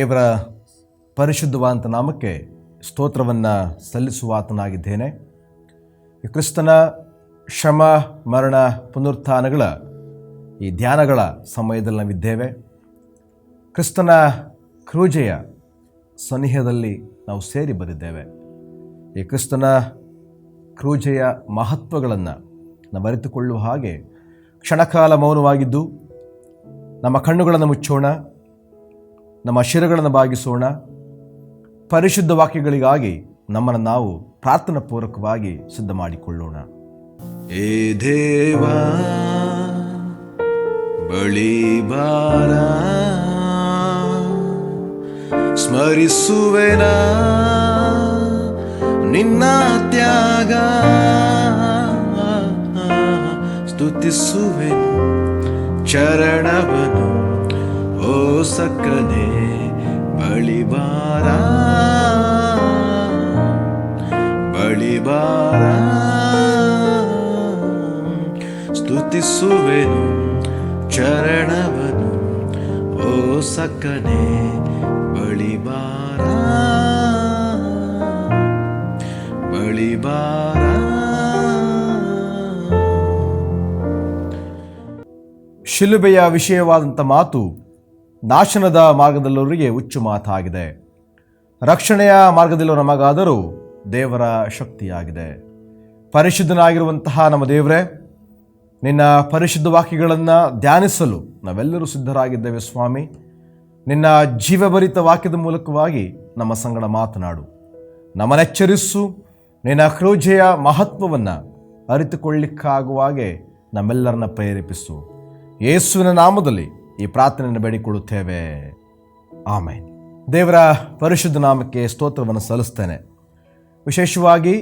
ದೇವರ ಪರಿಶುದ್ಧವಾದಂಥ ನಾಮಕ್ಕೆ ಸ್ತೋತ್ರವನ್ನು ಸಲ್ಲಿಸುವಾತನಾಗಿದ್ದೇನೆ. ಕ್ರಿಸ್ತನ ಶ್ರಮ ಮರಣ, ಪುನರುತ್ಥಾನಗಳ ಈ ಧ್ಯಾನಗಳ ಸಮಯದಲ್ಲಿ ನಾವಿದ್ದೇವೆ. ಕ್ರಿಸ್ತನ ಕ್ರೂಜೆಯ ಸನಿಹದಲ್ಲಿ ನಾವು ಸೇರಿ ಬಂದಿದ್ದೇವೆ ಈ ಕ್ರಿಸ್ತನ ಕ್ರೂಜೆಯ ಮಹತ್ವಗಳನ್ನು ನಾವು ಅರಿತುಕೊಳ್ಳುವ ಹಾಗೆ ಕ್ಷಣಕಾಲ ಮೌನವಾಗಿದ್ದು, ನಮ್ಮ ಕಣ್ಣುಗಳನ್ನು ಮುಚ್ಚೋಣ. ನಮ್ಮ ಶಿರಗಳನ್ನು ಬಾಗಿಸೋಣ. ಪರಿಶುದ್ಧ ವಾಕ್ಯಗಳಿಗಾಗಿ ನಮ್ಮನ್ನು ನಾವು ಪ್ರಾರ್ಥನಾ ಪೂರ್ವಕವಾಗಿ ಸಿದ್ಧ ಮಾಡಿಕೊಳ್ಳೋಣ ಏ ದೇವ, ಬಳಿ ಬಾರ. ಸ್ಮರಿಸುವೆನ ನಿನ್ನ ತ್ಯಾಗ. ಸ್ತುತಿಸುವೆನು ಚರಣವನು ಸಕ್ಕನೆ ಬಳಿ ಬಾರ ಬಳಿ ಬಾರ ಸ್ತುತಿಸುವೆನು ಚರಣವನು. ಓ ಸಕ್ಕನೆ ಬಳಿ ಬಾರ ಬಳಿ ಬಾರ ಶಿಲುಬೆಯ ವಿಷಯವಾದಂಥ ಮಾತು ನಾಶನದ ಮಾರ್ಗದಲ್ಲವರಿಗೆ ಹುಚ್ಚು ಮಾತಾಗಿದೆ. ರಕ್ಷಣೆಯ ಮಾರ್ಗದಲ್ಲೂ ನಮಗಾದರೂ ದೇವರ ಶಕ್ತಿಯಾಗಿದೆ. ಪರಿಶುದ್ಧನಾಗಿರುವಂತಹ ನಮ್ಮ ದೇವರೇ, ನಿನ್ನ ಪರಿಶುದ್ಧ ವಾಕ್ಯಗಳನ್ನು ಧ್ಯಾನಿಸಲು ನಾವೆಲ್ಲರೂ ಸಿದ್ಧರಾಗಿದ್ದೇವೆ ಸ್ವಾಮಿ. ನಿನ್ನ ಜೀವಭರಿತ ವಾಕ್ಯದ ಮೂಲಕವಾಗಿ ನಮ್ಮ ಸಂಗಡ ಮಾತನಾಡು. ನಮ್ಮನ್ನೆಚ್ಚರಿಸು, ನಿನ್ನ ಕ್ರೂಜೆಯ ಮಹತ್ವವನ್ನು ಅರಿತುಕೊಳ್ಳಿಕ್ಕಾಗುವ ಹಾಗೆ ನಮ್ಮೆಲ್ಲರನ್ನ ಪ್ರೇರೇಪಿಸು. ಯೇಸುವಿನ ನಾಮದಲ್ಲಿ ಈ ಪ್ರಾರ್ಥನೆಯನ್ನು ಬೇಡಿಕೊಳ್ಳುತ್ತೇವೆ ಆಮೇಲೆ ದೇವರ ಪರಿಶುದ್ಧ ನಾಮಕ್ಕೆ ಸ್ತೋತ್ರವನ್ನು ಸಲ್ಲಿಸ್ತೇನೆ. ವಿಶೇಷವಾಗಿ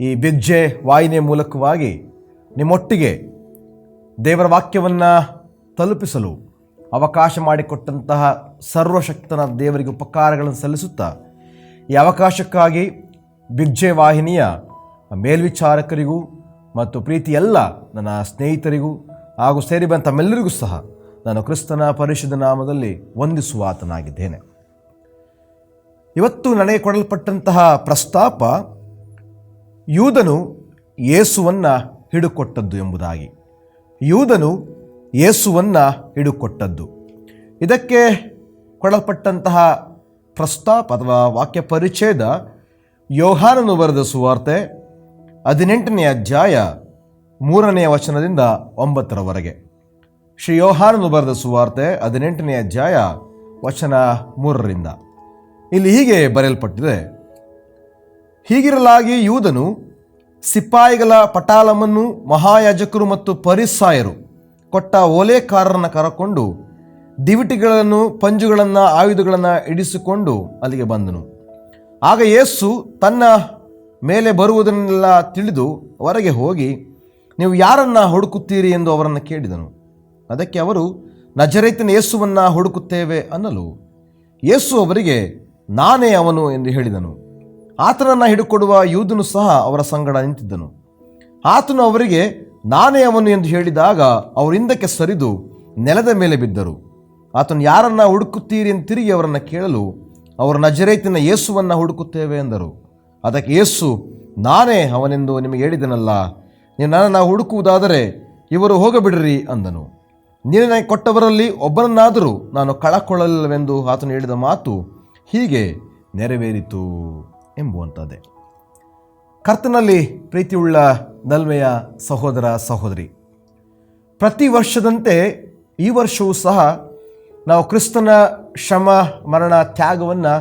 ಈ ಬಿಗ್ಜೆ ವಾಹಿನಿಯ ಮೂಲಕವಾಗಿ ನಿಮ್ಮೊಟ್ಟಿಗೆ ದೇವರ ವಾಕ್ಯವನ್ನು ತಲುಪಿಸಲು ಅವಕಾಶ ಮಾಡಿಕೊಟ್ಟಂತಹ ಸರ್ವಶಕ್ತನ ದೇವರಿಗೆ ಉಪಕಾರಗಳನ್ನು ಸಲ್ಲಿಸುತ್ತಾ, ಈ ಅವಕಾಶಕ್ಕಾಗಿ ಬಿಗ್ಜೆ ವಾಹಿನಿಯ ಮೇಲ್ವಿಚಾರಕರಿಗೂ ಮತ್ತು ಪ್ರೀತಿ ಎಲ್ಲ ನನ್ನ ಸ್ನೇಹಿತರಿಗೂ ಹಾಗೂ ಸೇರಿ ಬಂದ ತಮ್ಮೆಲ್ಲರಿಗೂ ಸಹ ನಾನು ಕ್ರಿಸ್ತನ ಪರಿಷದ ನಾಮದಲ್ಲಿ ವಂದಿಸುವಾತನಾಗಿದ್ದೇನೆ. ಇವತ್ತು ನನಗೆ ಕೊಡಲ್ಪಟ್ಟಂತಹ ಪ್ರಸ್ತಾಪ ಯೂದನು ಯೇಸುವನ್ನು ಹಿಡುಕೊಟ್ಟದ್ದು ಎಂಬುದಾಗಿ. ಯೂದನು ಯೇಸುವನ್ನು ಹಿಡುಕೊಟ್ಟದ್ದು. ಇದಕ್ಕೆ ಕೊಡಲ್ಪಟ್ಟಂತಹ ಪ್ರಸ್ತಾಪ ಅಥವಾ ವಾಕ್ಯ ಪರಿಚ್ಛೇದ ಯೋಹಾನನು ಬರೆದ ಸುವಾರ್ತೆ ಹದಿನೆಂಟನೆಯ ಅಧ್ಯಾಯ ಮೂರನೆಯ ವಚನದಿಂದ ಒಂಬತ್ತರವರೆಗೆ. ಶ್ರೀ ಯೋಹಾನನು ಬರೆದ ಸುವಾರ್ತೆ ಹದಿನೆಂಟನೆಯ ಅಧ್ಯಾಯ, ವಚನ ಮೂರರಿಂದ. ಇಲ್ಲಿ ಹೀಗೆ ಬರೆಯಲ್ಪಟ್ಟಿದೆ. ಹೀಗಿರಲಾಗಿ ಯೂದನು ಸಿಪಾಯಿಗಳ ಪಟಾಲಮನ್ನು ಮಹಾಯಾಜಕರು ಮತ್ತು ಪರಿಸಾಯರು ಕೊಟ್ಟ ಓಲೆಕಾರರನ್ನು ಕರಕೊಂಡು ದಿವಿಟಿಗಳನ್ನು, ಪಂಜುಗಳನ್ನು, ಆಯುಧಗಳನ್ನು ಇಡಿಸಿಕೊಂಡು ಅಲ್ಲಿಗೆ ಬಂದನು. ಆಗ ಯೇಸು ತನ್ನ ಮೇಲೆ ಬರುವುದನ್ನೆಲ್ಲ ತಿಳಿದು ಹೊರಗೆ ಹೋಗಿ, ನೀವು ಯಾರನ್ನು ಹುಡುಕುತ್ತೀರಿ ಎಂದು ಅವರನ್ನು ಕೇಳಿದನು. ಅದಕ್ಕೆ ಅವರು, ನಜರೈತನ ಯೇಸುವನ್ನು ಹುಡುಕುತ್ತೇವೆ ಅನ್ನಲು. ಯೇಸು ಅವರಿಗೆ, ನಾನೇ ಅವನು ಎಂದು ಹೇಳಿದನು. ಆತನನ್ನು ಹಿಡುಕೊಡುವ ಯೂದನು ಸಹ ಅವರ ಸಂಗಡ ನಿಂತಿದ್ದನು. ಆತನು ಅವರಿಗೆ, ನಾನೇ ಅವನು ಎಂದು ಹೇಳಿದಾಗ ಅವರಿಂದಕ್ಕೆ ಸರಿದು ನೆಲದ ಮೇಲೆ ಬಿದ್ದರು. ಆತನು, ಯಾರನ್ನ ಹುಡುಕುತ್ತೀರಿ ಎಂದು ತಿರುಗಿ ಅವರನ್ನು ಕೇಳಲು ಅವರು ನಜರೇತಿನ ಯೇಸುವನ್ನು ಹುಡುಕುತ್ತೇವೆ ಎಂದರು. ಅದಕ್ಕೆ ಯೇಸು, ನಾನೇ ಅವನೆಂದು ನಿಮಗೆ ಹೇಳಿದನಲ್ಲ, ನೀವು ನನ್ನನ್ನು ಹುಡುಕುವುದಾದರೆ ಇವರು ಹೋಗಬಿಡ್ರಿ ಅಂದನು. ನೀನು ನನಗೆ ಕೊಟ್ಟವರಲ್ಲಿ ಒಬ್ಬರನ್ನಾದರೂ ನಾನು ಕಳಕೊಳ್ಳಲಿಲ್ಲವೆಂದು ಆತನು ಹೇಳಿದ ಮಾತು ಹೀಗೆ ನೆರವೇರಿತು ಎಂಬುವಂಥದ್ದೇ. ಕರ್ತನಲ್ಲಿ ಪ್ರೀತಿಯುಳ್ಳ ನಲ್ಮೆಯ ಸಹೋದರ ಸಹೋದರಿ, ಪ್ರತಿ ವರ್ಷದಂತೆ ಈ ವರ್ಷವೂ ಸಹ ನಾವು ಕ್ರಿಸ್ತನ ಶ್ರಮ ಮರಣ ತ್ಯಾಗವನ್ನು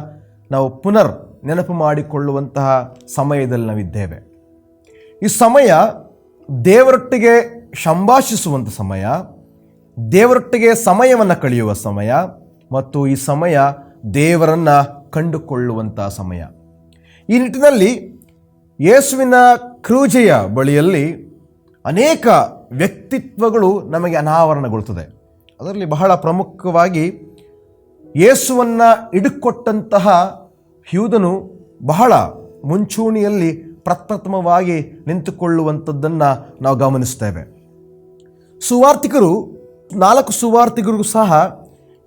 ನಾವು ಪುನರ್ ನೆನಪು ಮಾಡಿಕೊಳ್ಳುವಂತಹ ಸಮಯದಲ್ಲಿ ನಾವಿದ್ದೇವೆ. ಈ ಸಮಯ ದೇವರೊಟ್ಟಿಗೆ ಸಂಭಾಷಿಸುವಂಥ ಸಮಯ ದೇವರೊಟ್ಟಿಗೆ ಸಮಯವನ್ನು ಕಳೆಯುವ ಸಮಯ ಮತ್ತು ಈ ಸಮಯ ದೇವರನ್ನು ಕಂಡುಕೊಳ್ಳುವಂಥ ಸಮಯ. ಈ ನಿಟ್ಟಿನಲ್ಲಿ ಯೇಸುವಿನ ಕ್ರೂಜೆಯ ಬಳಿಯಲ್ಲಿ ಅನೇಕ ವ್ಯಕ್ತಿತ್ವಗಳು ನಮಗೆ ಅನಾವರಣಗೊಳ್ಳುತ್ತದೆ ಅದರಲ್ಲಿ ಬಹಳ ಪ್ರಮುಖವಾಗಿ ಯೇಸುವನ್ನು ಇಡುಕೊಟ್ಟಂತಹ ಹ್ಯೂದನು ಬಹಳ ಮುಂಚೂಣಿಯಲ್ಲಿ ಪ್ರಪ್ರಥಮವಾಗಿ ನಿಂತುಕೊಳ್ಳುವಂಥದ್ದನ್ನು ನಾವು ಗಮನಿಸ್ತೇವೆ. ಸುವಾರ್ತಿಕರು ನಾಲ್ಕು ಸುವಾರ್ತಿಗರಿಗೂ ಸಹ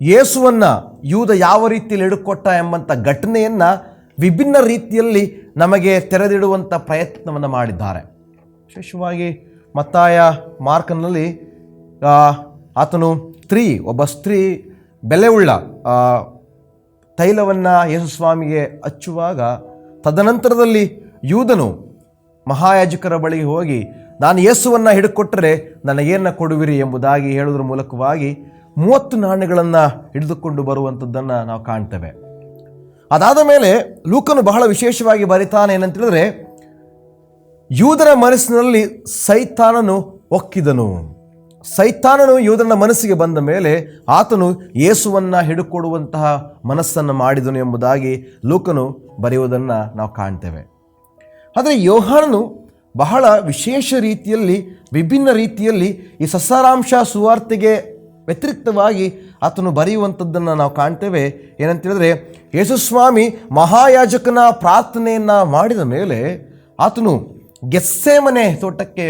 ಯೇಸುವನ್ನು ಯೂದ ಯಾವ ರೀತಿಯಲ್ಲಿ ಎಡುಕೊಟ್ಟ ಎಂಬಂಥ ಘಟನೆಯನ್ನು ವಿಭಿನ್ನ ರೀತಿಯಲ್ಲಿ ನಮಗೆ ತೆರೆದಿಡುವಂಥ ಪ್ರಯತ್ನವನ್ನು ಮಾಡಿದ್ದಾರೆ. ವಿಶೇಷವಾಗಿ ಮತ್ತಾಯ ಮಾರ್ಕನಲ್ಲಿ ಆತನು ಸ್ತ್ರೀ ಒಬ್ಬ ಸ್ತ್ರೀ ಬೆಲೆಯುಳ್ಳ ಆ, ತೈಲವನ್ನು ಯೇಸುಸ್ವಾಮಿಗೆ ಹಚ್ಚುವಾಗ ತದನಂತರದಲ್ಲಿ ಯೂದನು ಮಹಾಯಾಜಕರ ಬಳಿಗೆ ಹೋಗಿ ನಾನು ಯೇಸುವನ್ನು ಹಿಡಿಕೊಟ್ಟರೆ ನನಗೇನ ಕೊಡುವಿರಿ ಎಂಬುದಾಗಿ ಹೇಳುವುದರ ಮೂಲಕವಾಗಿ ಮೂವತ್ತು ನಾಣ್ಯಗಳನ್ನು ಹಿಡಿದುಕೊಂಡು ಬರುವಂಥದ್ದನ್ನು ನಾವು ಕಾಣ್ತೇವೆ. ಅದಾದ ಮೇಲೆ ಲೂಕನು ಬಹಳ ವಿಶೇಷವಾಗಿ ಬರಿತಾನೆ ಏನಂತೇಳಿದ್ರೆ, ಯೂದರ ಮನಸ್ಸಿನಲ್ಲಿ ಸೈತಾನನು ಒಕ್ಕಿದನು. ಸೈತಾನನು ಯೂದನ ಮನಸ್ಸಿಗೆ ಬಂದ ಮೇಲೆ ಆತನು ಯೇಸುವನ್ನು ಹಿಡುಕೊಡುವಂತಹ ಮನಸ್ಸನ್ನು ಮಾಡಿದನು ಎಂಬುದಾಗಿ ಲೂಕನು ಬರೆಯುವುದನ್ನು ನಾವು ಕಾಣ್ತೇವೆ. ಆದರೆ ಯೋಹಾನನು ಬಹಳ ವಿಶೇಷ ರೀತಿಯಲ್ಲಿ, ವಿಭಿನ್ನ ರೀತಿಯಲ್ಲಿ ಈ ಸಸಾರಾಂಶ ಸುವಾರ್ತೆಗೆ ವ್ಯತಿರಿಕ್ತವಾಗಿ ಆತನು ಬರೆಯುವಂಥದ್ದನ್ನು ನಾವು ಕಾಣ್ತೇವೆ. ಏನಂತೇಳಿದ್ರೆ ಯೇಸುಸ್ವಾಮಿ ಮಹಾಯಾಜಕನ ಪ್ರಾರ್ಥನೆಯನ್ನು ಮಾಡಿದ ಮೇಲೆ ಆತನು ಗೆಸ್ಸೆಮನೆ ತೋಟಕ್ಕೆ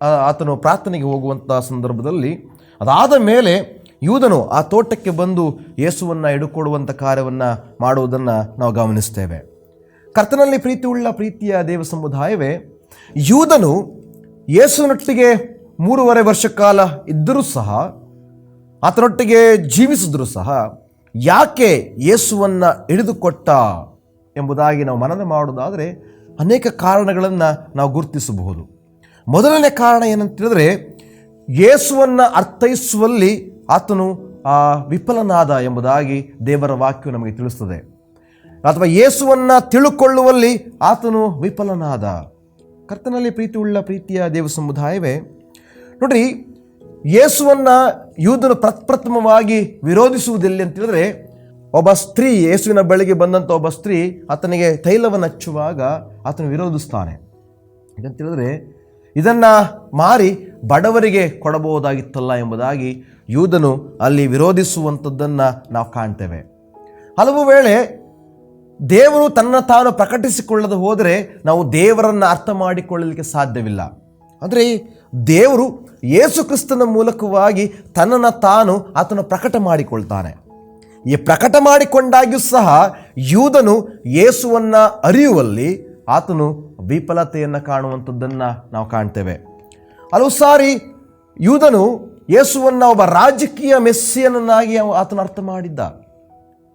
ಆತನು ಪ್ರಾರ್ಥನೆಗೆ ಹೋಗುವಂಥ ಸಂದರ್ಭದಲ್ಲಿ ಅದಾದ ಮೇಲೆ ಯೂದನು ಆ ತೋಟಕ್ಕೆ ಬಂದು ಯೇಸುವನ್ನು ಹಿಡುಕೊಡುವಂಥ ಕಾರ್ಯವನ್ನು ಮಾಡುವುದನ್ನು ನಾವು ಗಮನಿಸ್ತೇವೆ. ಕರ್ತನಲ್ಲಿ ಪ್ರೀತಿಯುಳ್ಳ ಪ್ರೀತಿಯ ದೇವ ಸಮುದಾಯವೇ ಯೂದನು ಯೇಸುನೊಟ್ಟಿಗೆ ಮೂರುವರೆ ವರ್ಷ ಕಾಲ ಇದ್ದರೂ ಸಹ ಆತನೊಟ್ಟಿಗೆ ಜೀವಿಸಿದರೂ ಸಹ ಯಾಕೆ ಯೇಸುವನ್ನು ಹಿಡಿದುಕೊಟ್ಟ ಎಂಬುದಾಗಿ ನಾವು ಮನನ ಮಾಡುವುದಾದರೆ ಅನೇಕ ಕಾರಣಗಳನ್ನು ನಾವು ಗುರುತಿಸಬಹುದು. ಮೊದಲನೇ ಕಾರಣ ಏನಂತೇಳಿದ್ರೆ ಯೇಸುವನ್ನು ಅರ್ಥೈಸುವಲ್ಲಿ ಆತನು ಆ, ವಿಫಲನಾದ ಎಂಬುದಾಗಿ ದೇವರ ವಾಕ್ಯ ನಮಗೆ ತಿಳಿಸ್ತದೆ. ಅಥವಾ ಯೇಸುವನ್ನು ತಿಳುಕೊಳ್ಳುವಲ್ಲಿ ಆತನು ವಿಫಲನಾದ. ಕರ್ತನಲ್ಲಿ ಪ್ರೀತಿಯುಳ್ಳ ಪ್ರೀತಿಯ ದೇವ ಸಮುದಾಯವೇ ನೋಡ್ರಿ, ಯೇಸುವನ್ನು ಯೂದನು ಪ್ರಪ್ರಥಮವಾಗಿ ವಿರೋಧಿಸುವುದಿಲ್ಲ ಅಂತ ಹೇಳಿದ್ರೆ ಒಬ್ಬ ಸ್ತ್ರೀ, ಯೇಸುವಿನ ಬಳಿಗೆ ಬಂದಂಥ ಒಬ್ಬ ಸ್ತ್ರೀ ಆತನಿಗೆ ತೈಲವನ್ನು ಹಚ್ಚುವಾಗ ಆತನು ವಿರೋಧಿಸ್ತಾನೆ. ಇದಂತೇಳಿದ್ರೆ ಇದನ್ನು ಮಾರಿ ಬಡವರಿಗೆ ಕೊಡಬಹುದಾಗಿತ್ತಲ್ಲ ಎಂಬುದಾಗಿ ಯೂದನು ಅಲ್ಲಿ ವಿರೋಧಿಸುವಂಥದ್ದನ್ನು ನಾವು ಕಾಣ್ತೇವೆ. ಹಲವು ವೇಳೆ ದೇವರು ತನ್ನ ತಾನು ಪ್ರಕಟಿಸಿಕೊಳ್ಳದೆ ಹೋದರೆ ನಾವು ದೇವರನ್ನು ಅರ್ಥ ಮಾಡಿಕೊಳ್ಳಲಿಕ್ಕೆ ಸಾಧ್ಯವಿಲ್ಲ. ಅಂದರೆ ದೇವರು ಯೇಸು ಕ್ರಿಸ್ತನ ಮೂಲಕವಾಗಿ ತನ್ನನ್ನು ತಾನು ಆತನು ಪ್ರಕಟ ಮಾಡಿಕೊಳ್ತಾನೆ. ಈ ಪ್ರಕಟ ಮಾಡಿಕೊಂಡಾಗ್ಯೂ ಸಹ ಯೂದನು ಯೇಸುವನ್ನು ಅರಿಯುವಲ್ಲಿ ಆತನು ವಿಫಲತೆಯನ್ನು ಕಾಣುವಂಥದ್ದನ್ನು ನಾವು ಕಾಣ್ತೇವೆ. ಹಲವು ಸಾರಿ, ಯೂದನು ಯೇಸುವನ್ನು ಒಬ್ಬ ರಾಜಕೀಯ ಮೆಸ್ಸಿಯನನ್ನಾಗಿ ಆತನ ಆತನು ಅರ್ಥ ಮಾಡಿದ್ದ.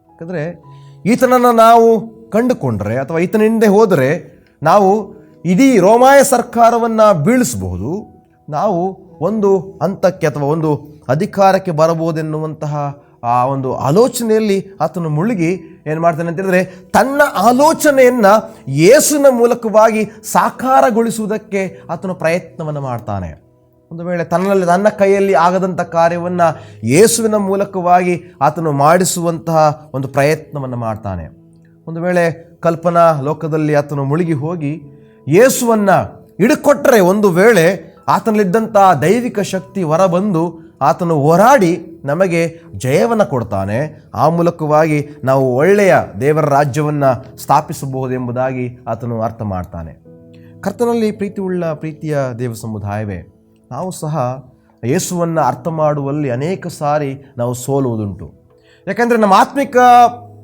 ಯಾಕಂದರೆ ಈತನನ್ನು ನಾವು ಕಂಡುಕೊಂಡ್ರೆ ಅಥವಾ ಈತನ ಹಿಂದೆ ಹೋದರೆ ನಾವು ಇಡೀ ರೋಮಾಯ ಸರ್ಕಾರವನ್ನು ಬೀಳಿಸಬಹುದು. ನಾವು ಒಂದು ಹಂತಕ್ಕೆ ಅಥವಾ ಒಂದು ಅಧಿಕಾರಕ್ಕೆ ಬರಬಹುದೆನ್ನುವಂತಹ ಆ ಒಂದು ಆಲೋಚನೆಯಲ್ಲಿ ಆತನು ಮುಳುಗಿ ಏನು ಮಾಡ್ತಾನೆ ಅಂತ ಹೇಳಿದ್ರೆ ತನ್ನ ಆಲೋಚನೆಯನ್ನು ಯೇಸುವಿನ ಮೂಲಕವಾಗಿ ಸಾಕಾರಗೊಳಿಸುವುದಕ್ಕೆ ಆತನು ಪ್ರಯತ್ನವನ್ನು ಮಾಡ್ತಾನೆ. ಒಂದು ವೇಳೆ ತನ್ನಲ್ಲಿ ತನ್ನ ಕೈಯಲ್ಲಿ ಆಗದಂಥ ಕಾರ್ಯವನ್ನು ಯೇಸುವಿನ ಮೂಲಕವಾಗಿ ಆತನು ಮಾಡಿಸುವಂತಹ ಒಂದು ಪ್ರಯತ್ನವನ್ನು ಮಾಡ್ತಾನೆ. ಒಂದು ವೇಳೆ ಕಲ್ಪನಾ ಲೋಕದಲ್ಲಿ ಆತನು ಮುಳುಗಿ ಹೋಗಿ ಯೇಸುವನ್ನು ಹಿಡ್ಕೊಟ್ರೆ ಒಂದು ವೇಳೆ ಆತನಲ್ಲಿದ್ದಂಥ ದೈವಿಕ ಶಕ್ತಿ ಹೊರಬಂದು ಆತನು ಹೋರಾಡಿ ನಮಗೆ ಜಯವನ್ನು ಕೊಡ್ತಾನೆ. ಆ ಮೂಲಕವಾಗಿ ನಾವು ಒಳ್ಳೆಯ ದೇವರ ರಾಜ್ಯವನ್ನು ಸ್ಥಾಪಿಸಬಹುದೆಂಬುದಾಗಿ ಆತನು ಅರ್ಥ ಮಾಡ್ತಾನೆ. ಕರ್ತನಲ್ಲಿ ಪ್ರೀತಿಯುಳ್ಳ ಪ್ರೀತಿಯ ದೇವ ಸಮುದಾಯವೇ ನಾವು ಸಹ ಯೇಸುವನ್ನು ಅರ್ಥ ಮಾಡುವಲ್ಲಿ ಅನೇಕ ಸಾರಿ ನಾವು ಸೋಲುವುದುಂಟು. ಯಾಕೆಂದರೆ ನಮ್ಮ ಆತ್ಮಿಕ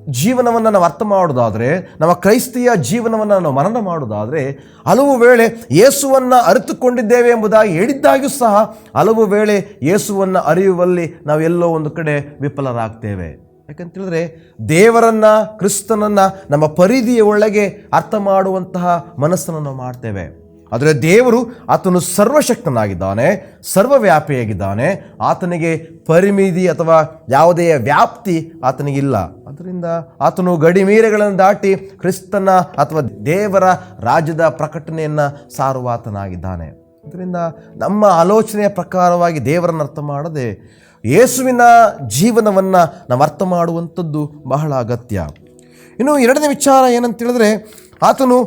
ಜೀವನವನ್ನು ನಾವು ಅರ್ಥ ಮಾಡೋದಾದರೆ, ನಮ್ಮ ಕ್ರೈಸ್ತಿಯ ಜೀವನವನ್ನು ನಾವು ಮನನ ಮಾಡೋದಾದರೆ, ಹಲವು ವೇಳೆ ಯೇಸುವನ್ನು ಅರಿತುಕೊಂಡಿದ್ದೇವೆ ಎಂಬುದಾಗಿ ಹೇಳಿದ್ದಾಗಿಯೂ ಸಹ ಹಲವು ವೇಳೆ ಯೇಸುವನ್ನು ಅರಿಯುವಲ್ಲಿ ನಾವು ಎಲ್ಲೋ ಒಂದು ಕಡೆ ವಿಫಲರಾಗ್ತೇವೆ. ಯಾಕಂತೇಳಿದ್ರೆ ದೇವರನ್ನು, ಕ್ರಿಸ್ತನನ್ನು ನಮ್ಮ ಪರಿಧಿಯ ಒಳಗೆ ಅರ್ಥ ಮಾಡುವಂತಹ ಮನಸ್ಸನ್ನು ನಾವು ಮಾಡ್ತೇವೆ. ಆದರೆ ದೇವರು ಆತನು ಸರ್ವಶಕ್ತನಾಗಿದ್ದಾನೆ, ಸರ್ವವ್ಯಾಪಿಯಾಗಿದ್ದಾನೆ, ಆತನಿಗೆ ಪರಿಮಿತಿ ಅಥವಾ ಯಾವುದೇ ವ್ಯಾಪ್ತಿ ಆತನಿಗಿಲ್ಲ. ಅದರಿಂದ ಆತನು ಗಡಿಮೀರೆಗಳನ್ನು ದಾಟಿ ಕ್ರಿಸ್ತನ ಅಥವಾ ದೇವರ ರಾಜ್ಯದ ಪ್ರಕಟಣೆಯನ್ನು ಸಾರುವ ಆತನಾಗಿದ್ದಾನೆ ಅದರಿಂದ ನಮ್ಮ ಆಲೋಚನೆಯ ಪ್ರಕಾರವಾಗಿ ದೇವರನ್ನು ಅರ್ಥ ಮಾಡದೆ ಯೇಸುವಿನ ಜೀವನವನ್ನು ನಾವು ಅರ್ಥ ಮಾಡುವಂಥದ್ದು ಬಹಳ ಅಗತ್ಯ. ಇನ್ನು ಎರಡನೇ ವಿಚಾರ ಏನಂತ ಹೇಳಿದ್ರೆ ಆತನು